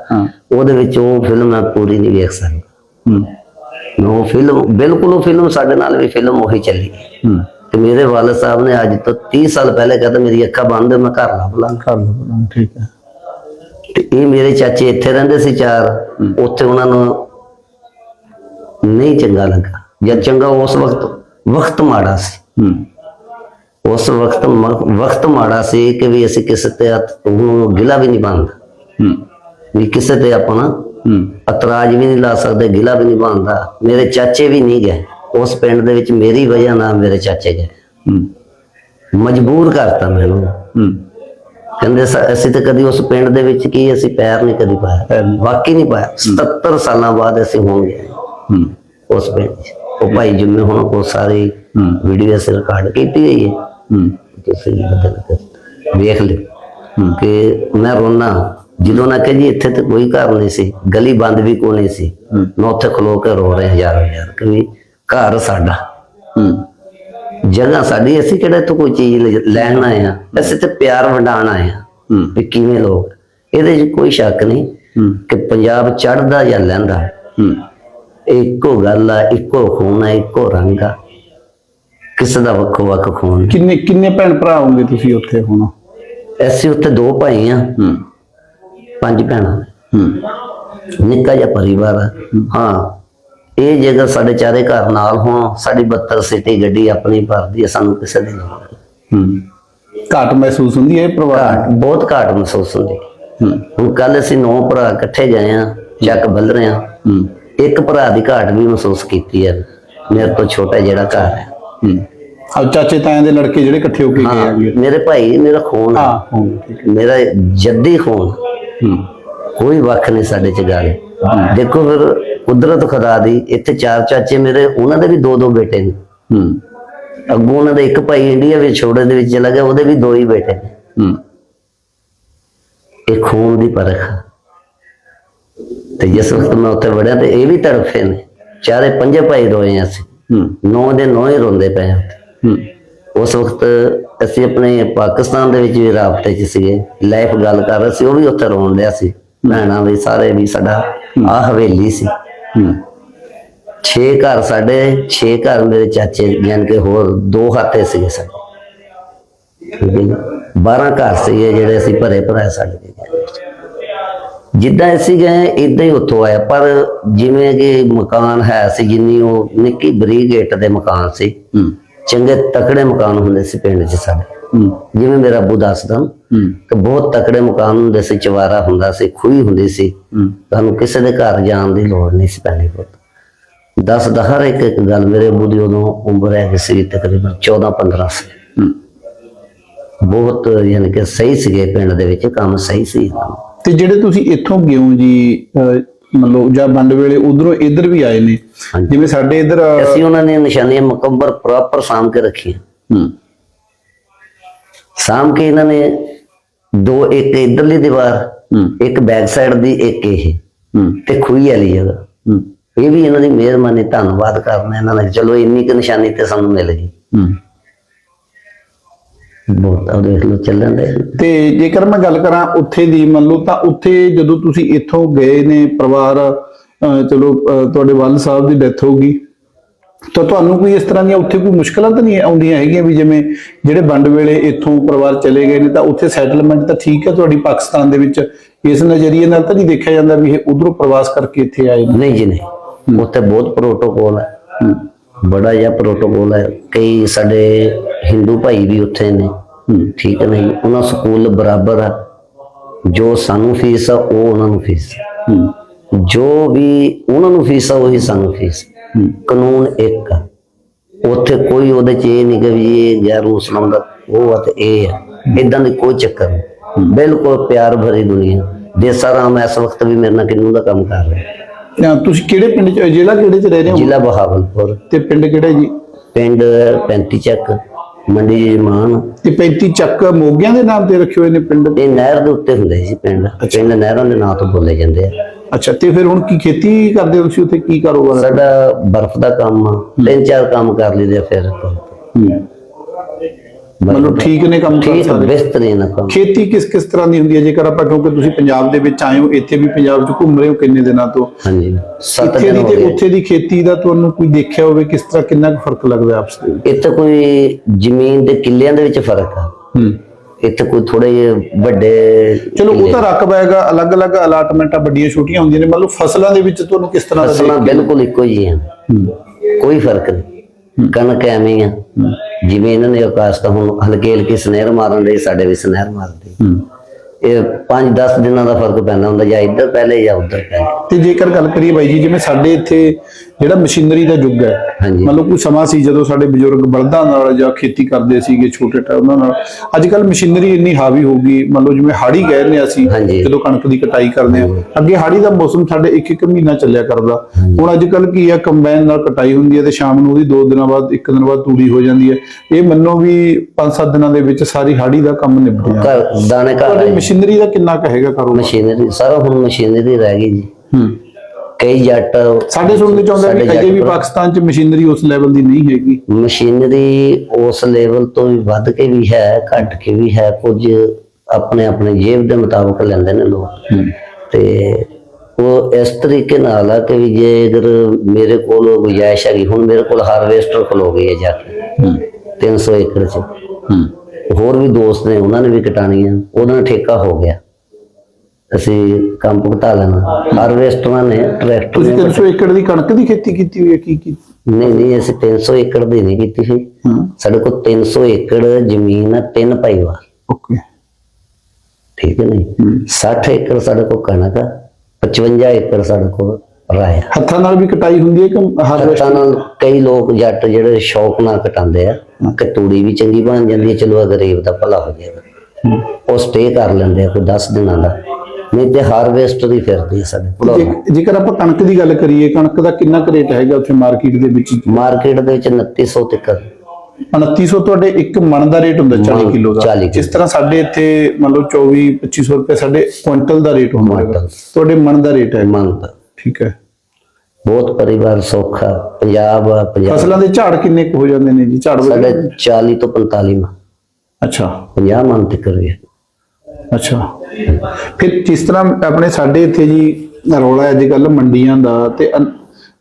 ਉਹਦੇ ਵਿੱਚ ਉਹ ਫਿਲਮ ਮੈਂ ਪੂਰੀ ਨਹੀਂ ਵੇਖ ਸਕਦਾ। ਹੂੰ। ਉਹ ਫਿਲਮ ਬਿਲਕੁਲ ਉਹ ਫਿਲਮ ਸਾਡੇ ਨਾਲ ਵੀ ਫਿਲਮ ਉਹੀ ਚੱਲੀ। ਹੂੰ। ਤੇ ਮੇਰੇ ਵਾਲਦ ਸਾਹਿਬ ਨੇ ਅੱਜ ਤੋਂ 30 ਸਾਲ ਪਹਿਲੇ ਕਹਿੰਦਾ ਮੇਰੀ ਅੱਖਾਂ ਬੰਦ ਮੈਂ ਘਰ ਲੱਭ ਲਾਂਗਾ ਕਰ ਲਓ ਹਾਂ, ਠੀਕ ਹੈ। ਤੇ ਇਹ ਮੇਰੇ ਚਾਚੇ ਇੱਥੇ ਰਹਿੰਦੇ ਸੀ ਚਾਰ ਉੱਥੇ ਉਹਨਾਂ ਨੂੰ ਨਹੀਂ ਚੰਗਾ ਲੱਗਾ। ਜਦ ਚੰਗਾ ਉਸ ਵਕਤ ਵਕਤ ਮਾੜਾ ਸੀ। ਹੂੰ। ਉਸ ਵਕਤ ਮ- ਵਕਤ ਮਾੜਾ ਸੀ ਕਿ ਵੀ ਅਸੀਂ ਕਿਸੇ ਤੇ ਹੱਥ- ਉਹਨੂੰ ਗਿਲਾ ਵੀ ਨਹੀਂ ਬੰਦ ਹੂੰ। ਵੀ ਕਿਸੇ ਤੇ ਆਪਣਾ ਹੂੰ। ਇਤਰਾਜ਼ ਵੀ ਨਹੀਂ ਲਾ ਸਕਦੇ ਗਿਲਾ ਵੀ ਨਹੀਂ ਬੰਦਾ ਮੇਰੇ ਚਾਚੇ ਵੀ ਨਹੀਂ ਗਏ। ਉਸ ਪਿੰਡ ਦੇ ਵਿੱਚ ਮੇਰੀ ਵਜ੍ਹਾ ਨਾਲ ਮੇਰੇ ਚਾਚੇ ਗਏ ਮਜਬੂਰ ਕਰਤਾ ਮੈਨੂੰ। ਕਹਿੰਦੇ ਅਸੀਂ ਤਾਂ ਕਦੀ ਉਸ ਪਿੰਡ ਦੇ ਵਿੱਚ ਕੀ ਅਸੀਂ ਪੈਰ ਨਹੀਂ ਕਦੀ ਪਾਇਆ। ਵਾਕਈ ਨਹੀਂ ਪਾਇਆ। 77 ਸਾਲਾਂ ਬਾਅਦ ਅਸੀਂ ਹੋਂ ਗਏ। ਹੂੰ। ਉਸ ਪਿੰਡ ਉਹ ਭਾਈ ਜਿੰਮੇ ਹੁਣ ਉਹ ਸਾਰੀ ਵੀਡੀਓ ਅਸੀਂ ਰਿਕਾਰਡ ਕੀਤੀ ਹੋਈ ਹੈ। ਤੁਸੀਂ ਵੇਖ ਲਿਓ। ਕਿ ਮੈਂ ਰੋਣਾ ਜਦੋਂ ਨਾ ਕਿ ਜੀ ਇੱਥੇ ਤੇ ਕੋਈ ਘਰ ਨਹੀਂ ਸੀ ਗਲੀ ਬੰਦ ਵੀ ਕੋਈ ਨਹੀਂ ਸੀ। ਮੈਂ ਉੱਥੇ ਖਲੋ ਕੇ ਰੋ ਰਿਹਾ ਹਜ਼ਾਰ ਹਜ਼ਾਰ। ਕਿ ਘਰ ਸਾਡਾ। ਹੂੰ। ਜਗ੍ਹਾ ਸਾਡੀ ਅਸੀਂ ਕਿਹੜਾ ਇੱਥੋਂ ਕੋਈ ਚੀਜ਼ ਲੈਣ ਆਏ ਆ? ਅਸੀਂ ਤੇ ਪਿਆਰ ਵੰਡਾਣ ਆਏ ਆ ਵੀ ਕਿਵੇਂ ਲੋਕ। ਇਹਦੇ 'ਚ ਕੋਈ ਸ਼ੱਕ ਨਹੀਂ ਕਿ ਪੰਜਾਬ ਚੜਦਾ ਜਾਂ ਲੈਂਦਾ। ਇੱਕੋ ਗੱਲ ਆ ਇੱਕੋ ਖੂਨ ਆ ਇੱਕੋ ਰੰਗ ਆ। ਕਿਸੇ ਦਾ ਵੱਖੋ ਵੱਖ ਖੂਨ। ਕਿੰਨੇ ਕਿੰਨੇ ਭੈਣ ਭਰਾ ਹੋਗੇ ਤੁਸੀਂ ਉੱਥੇ ਹੁਣ? ਅਸੀਂ ਉੱਥੇ ਦੋ ਭਾਈ ਆ। ਪੰਜ ਭੈਣਾਂ। ਨਿੱਕਾ ਜਿਹਾ ਪਰਿਵਾਰ ਆ। ਹਾਂ। ਇਹ ਜਗ੍ਹਾ ਸਾਡੇ ਚਾਰੇ ਘਰ ਨਾਲ ਹੋਣ ਸਾਡੀ 72 ਸਿਟੀ ਗੱਡੀ ਆਪਣੀ ਭਰਦੀ ਹੈ ਸਾਨੂੰ ਕਿਸੇ ਦੀ ਲੋੜ। ਹੂੰ। ਘਾਟ ਮਹਿਸੂਸ ਹੁੰਦੀ ਹੈ ਪਰਿਵਾਰ ਬਹੁਤ ਘਾਟ ਮਹਿਸੂਸ ਹੁੰਦੀ। ਹੂੰ। ਹੁਣ ਕੱਲ ਅਸੀਂ ਨੌ ਭਰਾ ਇਕੱਠੇ ਗਏ ਆ ਚੱਕ ਬੱਲ ਰਹੇ ਆ ਹੂੰ। ਇੱਕ ਭਰਾ ਦੀ ਘਾਟ ਵੀ ਮਹਿਸੂਸ ਕੀਤੀ ਹੈ। ਮੇਰੇ ਤੋਂ ਛੋਟਾ ਜਿਹੜਾ ਘਰ ਹੈ। ਹੂੰ। ਆ ਚਾਚੇ ਤਾਇਆਂ ਦੇ ਲੜਕੇ ਜਿਹੜੇ ਇਕੱਠੇ ਹੋ ਕੇ ਗਏ ਆਗੇ ਮੇਰੇ ਭਾਈ ਮੇਰਾ ਖੂਨ ਹੈ। ਮੇਰਾ ਜੱਦੀ ਖੂਨ। ਹੂੰ। ਕੋਈ ਵੱਖ ਨਹੀਂ ਸਾਡੇ ਚ ਗੱਲ। ਦੇਖੋ ਫਿਰ ਕੁਦਰਤ ਖੁਦਾ ਦੀ ਇੱਥੇ ਚਾਰ ਚਾਚੇ ਮੇਰੇ ਉਹਨਾਂ ਦੇ ਵੀ ਦੋ ਦੋ ਬੇਟੇ ਨੇ। ਹੂੰ। ਅੱਗੋਂ ਉਹਨਾਂ ਦਾ ਇੱਕ ਭਾਈ ਇੰਡੀਆ ਵਿੱਚ ਛੋੜੇ ਦੇ ਵਿੱਚ ਚਲਾ ਗਿਆ ਉਹਦੇ ਵੀ ਦੋ ਹੀ ਬੇਟੇ ਨੇ। ਹੂੰ। ਇਹ ਖੂਨ ਦੀ ਪਰਖ। ਤੇ ਜਿਸ ਵਕਤ ਮੈਂ ਉੱਥੇ ਵੜਿਆ ਤੇ ਇਹ ਵੀ ਤੜਫੇ ਨੇ। ਚਾਰੇ ਪੰਜੇ ਭਾਈ ਰੋਏ ਅਸੀਂ। ਹੂੰ। ਨੌ ਦੇ ਨੌ ਹੀ ਰੋਂਦੇ ਪਏ। ਹੂੰ। ਉਸ ਵਕਤ ਅਸੀਂ ਆਪਣੇ ਪਾਕਿਸਤਾਨ ਦੇ ਵਿੱਚ ਵੀ ਰਾਬਤੇ 'ਚ ਸੀਗੇ। ਲਾਈਫ ਗੱਲ ਕਰ ਰਹੇ ਸੀ ਉਹ ਵੀ ਉੱਥੇ ਰੋਣ ਡਿਆ ਸੀ। ਭੈਣਾਂ ਵੀ ਸਾਰੇ ਵੀ ਸਾਡਾ ਆ ਹਵੇਲੀ ਸੀ। 6 ਘਰ ਸਾਡੇ 6 ਘਰ ਮੇਰੇ ਚਾਚੇ ਜਾਨ ਕੇ ਹੋਰ ਦੋ ਖਾਤੇ ਸੀਗੇ ਸਾਡੇ। ਠੀਕ ਹੈ ਜੀ। 12 ਘਰ ਸੀਗੇ ਜਿਹੜੇ ਅਸੀਂ ਭਰੇ ਭਰਾਏ ਸਾਡੇ। ਜਿੱਦਾਂ ਅਸੀਂ ਗਏ ਇਦਾਂ ਹੀ ਉੱਥੋਂ ਆਇਆ। ਪਰ ਜਿਵੇਂ ਕਿ ਮਕਾਨ ਹੈ ਸੀ ਜਿੰਨੀ ਉਹ ਨਿੱਕੀ ਬਰੀਗੇਟ ਦੇ ਮਕਾਨ ਸੀ ਚੰਗੇ ਤਕੜੇ ਮਕਾਨ ਹੁੰਦੇ ਸੀ ਪਿੰਡ 'ਚ ਸਾਡੇ। ਜਿਵੇਂ ਮੇਰਾ ਅੱਬੂ ਦੱਸਦਾ ਕਿ ਬਹੁਤ ਤਕੜੇ ਮਕਾਨ ਹੁੰਦੇ ਸੀ ਚਵਾਰਾ ਹੁੰਦਾ ਸੀ ਖੂਹੀ ਹੁੰਦੀ ਸੀ। ਤੁਹਾਨੂੰ ਕਿਸੇ ਦੇ ਘਰ ਜਾਣ ਦੀ ਲੋੜ ਨਹੀਂ ਸੀ ਪੈਣੀ ਪੁੱਤ ਦੱਸ ਦਾ ਹਰ ਇੱਕ ਇੱਕ ਗੱਲ ਮੇਰੇ ਦੀ ਉਦੋਂ ਉਮਰ ਹੈ ਕਿ ਸੀ ਤਕਰੀਬਨ 14 15 ਸੀ ਬਹੁਤ ਯਾਨੀ ਕਿ ਸਹੀ ਸੀਗੇ ਪਿੰਡ ਦੇ ਵਿੱਚ ਕੰਮ ਸਹੀ ਸੀ। ਤੇ ਜਿਹੜੇ ਤੁਸੀਂ ਇੱਥੋਂ ਗਏ ਹੋ ਜੀ ਲਓ ਜਾਂ ਵੰਡ ਵੇਲੇ ਉਧਰੋਂ ਇੱਧਰ ਵੀ ਆਏ ਨੇ। ਜਿਵੇਂ ਸਾਡੇ ਇੱਧਰ ਅਸੀਂ ਉਹਨਾਂ ਨੇ ਨਿਸ਼ਾਨੀਆਂ ਮੁਕੰਮਲ ਪ੍ਰੋਪਰ ਸਾਂਭ ਕੇ ਰੱਖੀਆਂ। ਹੂੰ। ਸਾਂਭ ਕੇ ਇਹਨਾਂ ਨੇ ਦੋ ਇੱਕ ਇਧਰਲੀ ਦੀਵਾਰ ਇੱਕ ਬੈਕ ਸਾਈਡ ਦੀ ਇੱਕ ਇਹ। ਤੇ ਖੂਹੀ ਵਾਲੀ ਜਗ੍ਹਾ। ਇਹ ਵੀ ਇਹਨਾਂ ਦੀ ਮਿਹਰਬਾਨੀ ਧੰਨਵਾਦ ਕਰਨਾ ਇਹਨਾਂ ਦਾ ਚਲੋ ਇੰਨੀ ਕੁ ਨਿਸ਼ਾਨੀ ਤੇ ਸਾਨੂੰ ਮਿਲ ਗਈ। ਬਹੁਤ ਆ ਦੇਖ ਲਓ ਚੱਲਣ ਦੇ। ਤੇ ਜੇਕਰ ਮੈਂ ਗੱਲ ਕਰਾਂ ਉੱਥੇ ਦੀ ਮੰਨ ਲਓ ਤਾਂ ਉੱਥੇ ਜਦੋਂ ਤੁਸੀਂ ਇੱਥੋਂ ਗਏ ਨੇ ਪਰਿਵਾਰ ਅਹ, ਚਲੋ ਤੁਹਾਡੇ ਵੱਲ ਸਾਹਿਬ ਦੀ ਡੈਥ ਹੋ ਗਈ। ਤਾਂ ਤੁਹਾਨੂੰ ਕੋਈ ਇਸ ਤਰ੍ਹਾਂ ਦੀਆਂ ਉੱਥੇ ਕੋਈ ਮੁਸ਼ਕਲਾਂ ਤਾਂ ਨਹੀਂ ਆਉਂਦੀਆਂ ਹੈਗੀਆਂ ਵੀ ਜਿਵੇਂ ਜਿਹੜੇ ਵੰਡ ਵੇਲੇ ਇੱਥੋਂ ਪਰਿਵਾਰ ਚਲੇ ਗਏ ਨੇ ਤਾਂ ਉੱਥੇ ਸੈਟਲਮੈਂਟ ਤਾਂ ਠੀਕ ਹੈ ਤੁਹਾਡੀ ਪਾਕਿਸਤਾਨ ਦੇ ਵਿੱਚ? ਇਸ ਨਜ਼ਰੀਏ ਨਾਲ ਤਾਂ ਨਹੀਂ ਦੇਖਿਆ ਜਾਂਦਾ ਵੀ ਇਹ ਉਧਰੋਂ ਪ੍ਰਵਾਸ ਕਰਕੇ ਇੱਥੇ ਆਏ ਨੇ? ਨਹੀਂ ਜੀ ਨਹੀਂ। ਉੱਥੇ ਬਹੁਤ ਪ੍ਰੋਟੋਕੋਲ ਹੈ। ਹੂੰ। ਬੜਾ ਜਿਹਾ ਪ੍ਰੋਟੋਕੋਲ ਹੈ। ਕਈ ਸਾਡੇ ਹਿੰਦੂ ਭਾਈ ਵੀ ਉੱਥੇ ਨੇ। ਹੂੰ। ਠੀਕ ਹੈ ਨਹੀਂ ਉਹਨਾਂ ਸਕੂਲ ਬਰਾਬਰ ਆ ਜੋ ਸਾਨੂੰ ਫੀਸ ਆ ਉਹ ਉਹਨਾਂ ਨੂੰ ਫੀਸ। ਹੂੰ। ਜੋ ਵੀ ਉਹਨਾਂ ਨੂੰ ਫੀਸ ਆ ਉਹੀ ਸਾਨੂੰ ਫੀਸ ਹੂੰ ਕਾਨੂੰਨ ਇੱਕ ਆ। ਉੱਥੇ ਕੋਈ ਉਹਦੇ ਚ ਇਹ ਨਹੀਂ ਕਿ ਵੀ ਇਹ ਗੈਰ ਮੁਸਲਮਾਨ ਦਾ ਉਹ ਆ ਤੇ ਇਹ ਆ। ਇਦਾਂ ਦੀ ਕੋਈ ਚੱਕਰ ਨਹੀਂ ਬਿਲਕੁਲ ਪਿਆਰ ਭਰੀ ਦੁਨੀਆ। ਦੇਸਾ ਰਾਮ ਇਸ ਵਕਤ ਵੀ ਮੇਰੇ ਨਾਲ ਕਿੰਨੂ ਦਾ ਕੰਮ ਕਰ ਰਿਹਾ। ਤੁਸੀਂ ਕਿਹੜੇ ਪਿੰਡ ਚ ਜ਼ਿਲ੍ਹਾ ਕਿਹੜੇ ਚ ਰਹਿ ਰਹੇ ਹੋ? ਜ਼ਿਲ੍ਹਾ ਬਹਾਵਲਪੁਰ। ਤੇ ਪਿੰਡ ਕਿਹੜਾ ਜੀ? ਪਿੰਡ 35 ਚੱਕ ਮੰਡੀ ਜਮਾਨ ਤੇ 35 ਚੱਕ ਮੋਗਿਆਂ ਦੇ ਨਾਮ ਤੇ ਰੱਖੇ ਹੋਏ ਨੇ ਪਿੰਡ? ਇਹ ਨਹਿਰ ਦੇ ਉੱਤੇ ਹੁੰਦੇ ਸੀ ਪਿੰਡ। ਪਿੰਡ ਨਹਿਰਾਂ ਦੇ ਨਾਂ ਤੋਂ ਬੋਲੇ ਜਾਂਦੇ ਆ। ਅੱਛਾ ਤੇ ਫਿਰ ਹੁਣ ਕੀ ਖੇਤੀ ਕਰਦੇ ਹੋ ਤੁਸੀਂ ਉੱਥੇ? ਕੀ ਕਾਰੋਬਾਰ ਹੈ? ਸਾਡਾ ਬਰਫ਼ ਦਾ ਕੰਮ ਆ। ਤਿੰਨ ਚਾਰ ਕੰਮ ਕਰ ਲਈਦੇ ਆ ਫਿਰ। ਹੂੰ। ਮਤਲਬ ਠੀਕ ਨੇ ਕੰਮ ਕਰ ਠੀਕ ਸਾਰੇ ਬਿਹਤਰੀਨ ਆ ਕੰਮ। ਖੇਤੀ ਕਿਸ ਕਿਸ ਤਰ੍ਹਾਂ ਦੀ ਹੁੰਦੀ ਹੈ? ਜੇਕਰ ਆਪਾਂ ਕਿਉਂਕਿ ਤੁਸੀਂ ਪੰਜਾਬ ਦੇ ਵਿੱਚ ਆਏ ਹੋ ਇੱਥੇ ਵੀ ਪੰਜਾਬ 'ਚ ਘੁੰਮ ਰਹੇ ਹੋ ਕਿੰਨੇ ਦਿਨਾਂ ਤੋਂ? ਹਾਂਜੀ ਸੱਤ ਇੱਥੇ ਦਿਨ ਦੀ ਹੋ ਤੇ ਗਏ। ਉੱਥੇ ਦੀ ਖੇਤੀ ਦਾ ਤੁਹਾਨੂੰ ਕੋਈ ਦੇਖਿਆ ਹੋਵੇ ਕਿਸ ਤਰ੍ਹਾਂ ਕਿੰਨਾ ਕੁ ਫ਼ਰਕ ਲੱਗਦਾ ਆਪਸ ਦੇ ਵਿੱਚ? ਇੱਥੇ ਕੋਈ ਜ਼ਮੀਨ ਦੇ ਕਿੱਲਿਆਂ ਦੇ ਵਿੱਚ ਫ਼ਰਕ ਆ। ਹੂੰ। ਇੱਥੇ ਕੋਈ ਥੋੜੇ ਜਿਹੇ ਵੱਡੇ ਚਲੋ ਉਹ ਤਾਂ ਰਕਬਾ ਹੈਗਾ ਅਲੱਗ-ਅਲੱਗ ਅਲਾਟਮੈਂਟਾਂ ਵੱਡੀਆਂ ਛੋਟੀਆਂ ਹੁੰਦੀਆਂ ਨੇ ਮਤਲਬ ਫਸਲਾਂ ਦੇ ਵਿੱਚ ਤੁਹਾਨੂੰ ਕਿਸ ਤਰ੍ਹਾਂ ਦਾ ਫਸਲਾਂ ਬਿਲਕੁਲ ਇੱਕੋ ਹੀ। ਹਨ ਕੋਈ ਫ਼ਰਕ ਨਹੀਂ। ਕਣਕ ਐਵੇਂ ਆ। ਜਿਵੇਂ ਇਹਨਾਂ ਨੇ ਆਕਾਸ਼ ਤਾਂ ਹੁਣ ਹਲਕੇ ਹਲਕੇ ਸਨੇਰ ਮਾਰਨ ਦੇ ਸਾਡੇ ਵੀ ਸਨੇਰ ਮਾਰਦੇ ਇਹ 5-10 ਦਿਨਾਂ ਦਾ ਫ਼ਰਕ ਪੈਂਦਾ ਹੁੰਦਾ ਜਾਂ ਇੱਧਰ ਪਹਿਲੇ ਜਾਂ ਉੱਧਰ ਪਹਿਲੇ ਤੇ ਜੇਕਰ ਗੱਲ ਕਰੀਏ ਬਾਈ ਜੀ ਜਿਵੇਂ ਸਾਡੇ ਇੱਥੇ ਜਿਹੜਾ ਮਸ਼ੀਨਰੀ ਦਾ ਯੁੱਗ ਹੈ। ਹਾਂਜੀ। ਮਤਲਬ ਕੋਈ ਸਮਾਂ ਸੀ ਜਦੋਂ ਸਾਡੇ ਬਜ਼ੁਰਗ ਬਲਦਾਂ ਨਾਲ ਜਾਂ ਖੇਤੀ ਕਰਦੇ ਸੀਗੇ ਛੋਟੇ ਟਾ ਉਹਨਾਂ ਨਾਲ। ਅੱਜ ਕੱਲ ਮਸ਼ੀਨਰੀ ਇੰਨੀ ਹਾਵੀ ਹੋ ਗਈ ਮੰਨ ਲਓ ਜਿਵੇਂ ਹਾੜੀ ਕਹਿੰਦੇ ਅਸੀਂ ਹਾਂਜੀ। ਜਦੋਂ ਕਣਕ ਦੀ ਕਟਾਈ ਕਰਦੇ ਆ। ਅੱਗੇ ਹਾੜੀ ਦਾ ਮੌਸਮ ਸਾਡੇ ਇੱਕ ਇੱਕ ਮਹੀਨਾ ਚੱਲਿਆ ਕਰਦਾ। ਹੁਣ ਅੱਜ ਕੱਲ ਕੀ ਆ ਕੰਬਾਈਨ ਨਾਲ ਕਟਾਈ ਹੁੰਦੀ ਹੈ ਤੇ ਸ਼ਾਮ ਨੂੰ ਉਹਦੀ ਦੋ ਦਿਨਾਂ ਬਾਅਦ ਇੱਕ ਦਿਨ ਬਾਅਦ ਤੂੜੀ ਹੋ ਜਾਂਦੀ ਹੈ। ਇਹ ਮੰਨੋ ਵੀ 5-7 ਦਿਨਾਂ ਦੇ ਵਿੱਚ ਸਾਰੀ ਹਾੜੀ ਦਾ ਕੰਮ ਨਿਬੜ। ਜਾਂਦਾ ਘਰ ਦਾਣੇ ਘਰ ਤੁਹਾਡੇ ਆਏ। ਮਸ਼ੀਨਰੀ ਦਾ ਕਿੰਨਾ ਕੁ ਹੈਗਾ ਕਾਰੋਬਾਰ? ਮਸ਼ੀਨਰੀ ਸਾਰਾ ਹੁਣ ਮਸ਼ੀਨਰੀ ਰਹਿ ਗਈ ਜੀ। ਹੂੰ। ਕਈ ਜੱਟ ਸਾਡੇ ਸੁਣਨ ਚ ਆਉਂਦਾ ਵੀ ਅਜੇ ਵੀ ਜੱਟ ਪਾਕਿਸਤਾਨ ਚ ਮਸ਼ੀਨਰੀ ਉਸ ਲੈਵਲ ਦੀ ਨਹੀਂ ਹੈਗੀ। ਮਸ਼ੀਨਰੀ ਉਸ ਲੈਵਲ ਤੋਂ ਵੀ ਵੱਧ ਕੇ ਵੀ ਹੈ ਘਟ ਕੇ ਵੀ ਹੈ ਕੁਝ ਆਪਣੇ ਆਪਣੇ ਜੇਬ ਦੇ ਮੁਤਾਬਕ ਲੈਂਦੇ ਨੇ ਲੋਕ। ਤੇ ਉਹ ਇਸ ਤਰੀਕੇ ਨਾਲ ਆ ਕਿ ਵੀ ਜੇ ਅਗਰ ਮੇਰੇ ਕੋਲ ਗੁੰਜਾਇਸ਼ ਹੈਗੀ ਹੁਣ ਮੇਰੇ ਕੋਲ ਹਾਰਵੈਸਟਰ ਖਲੋ ਗਈ ਹੈ ਜਾ ਕੇ। 300 ਏਕੜ ਚ। ਹੂੰ। ਹੋਰ ਵੀ ਦੋਸਤ ਨੇ ਉਹਨਾਂ ਨੇ ਵੀ ਕਟਾਣੀਆਂ ਉਹਨਾਂ ਦਾ ਠੇਕਾ ਹੋ ਗਿਆ। ਅਸੀਂ ਕੰਮ ਭੁਗਤਾ ਲੈਣਾ। ਹਾਰਵੈਸਟਰਾਂ ਨੇ ਟਰੈਕਟਰ ਤੁਸੀਂ ਨੇ 300 ਏਕੜ ਦੀ ਕਣਕ ਦੀ ਖੇਤੀ ਕੀਤੀ ਹੋਈ ਹੈ ਕੀ ਕੀ? ਨਹੀਂ ਨਹੀਂ ਅਸੀਂ 300 ਏਕੜ ਦੀ ਨਹੀਂ ਕੀਤੀ ਸੀ। ਹਾਂ। ਸਾਡੇ ਕੋਲ 300 ਏਕੜ ਜ਼ਮੀਨ ਹੈ ਤਿੰਨ ਭਾਈਵਾਲ ਓਕੇ। ਠੀਕ ਹੈ ਨਹੀਂ? ਹੂੰ। 60 ਏਕੜ ਸਾਡੇ ਕੋਲ ਕਣਕ ਆ 55 ਏਕੜ ਸਾਡੇ ਕੋਲ ਰਾਇਆ ਹੱਥਾਂ ਨਾਲ ਵੀ ਕਟਾਈ ਹੁੰਦੀ ਹੈ ਕਿ ਹਾਰਵੈਸਟ ਹੱਥਾਂ ਨਾਲ ਕਈ ਲੋਕ ਜੱਟ ਜਿਹੜੇ ਸ਼ੌਕ ਨਾਲ ਕਟਾਉਂਦੇ ਆ ਕਿ ਤੂੜੀ ਵੀ ਚੰਗੀ ਬਣ ਜਾਂਦੀ ਹੈ ਚਲੋ ਇਹ ਗਰੀਬ ਦਾ ਭਲਾ ਹੋ ਜਾਏਗਾ ਉਹ ਸਟੇ ਕਰ ਲੈਂਦੇ ਆ ਕੋਈ 10 ਦਿਨਾਂ ਦਾ। ਨਹੀਂ ਤੇ ਹਾਰਵੈਸਟ ਦੀ ਫਿਰਦੀ ਸਾਡੇ ਕੋਲ ਜੇ- ਜੇਕਰ ਆਪਾਂ ਕਣਕ ਦੀ ਗੱਲ ਕਰੀਏ ਕਣਕ ਦਾ ਕਿੰਨਾ ਰੇਟ ਹੈਗਾ ਉੱਥੇ ਮਾਰਕੀਟ ਦੇ ਵਿੱਚ? ਮਾਰਕੀਟ ਦੇ ਵਿੱਚ 2900 ਤੱਕ। 2900 ਤੁਹਾਡੇ ਇੱਕ ਮਣ ਦਾ ਰੇਟ ਹੁੰਦਾ 40 ਮਣ, ਕਿਲੋ ਦਾ। 40 ਕਿੱਲੋ। ਜਿਸ ਤਰ੍ਹਾਂ ਸਾਡੇ ਇੱਥੇ ਮੰਨ ਲਓ 24 2500 ਰੁਪਏ ਸਾਡੇ ਕੁਇੰਟਲ ਦਾ ਰੇਟ ਹੁੰਦਾ ਹੈਗਾ। ਕੁਇੰਟਲ। ਤੁਹਾਡੇ ਮਣ ਦਾ ਰੇਟ ਹੈ ਮੰਨਦਾ ਠੀਕ ਹੈ। ਬਹੁਤ ਪਰਿਵਾਰ ਸੌਖਾ ਪੰਜਾਬ ਆ ਪੰਜਾਬ। ਫਸਲਾਂ ਦੇ ਝਾੜ ਕਿੰਨੇ ਕੁ ਹੋ ਜਾਂਦੇ ਨੇ ਜੀ? ਝਾੜ ਸਾਡੇ ਵਗੈਰਾ? 40 ਤੋਂ 45 ਮਨ ਅੱਛਾ। 50 ਮਨ ਤੱਕ ਵੀ ਹੈ। ਅੱਛਾ। ਫਿਰ ਜਿਸ ਤਰ੍ਹਾਂ ਆਪਣੇ ਸਾਡੇ ਇੱਥੇ ਜੀ ਰੌਲਾ ਅੱਜ ਕੱਲ ਮੰਡੀਆਂ ਦਾ ਤੇ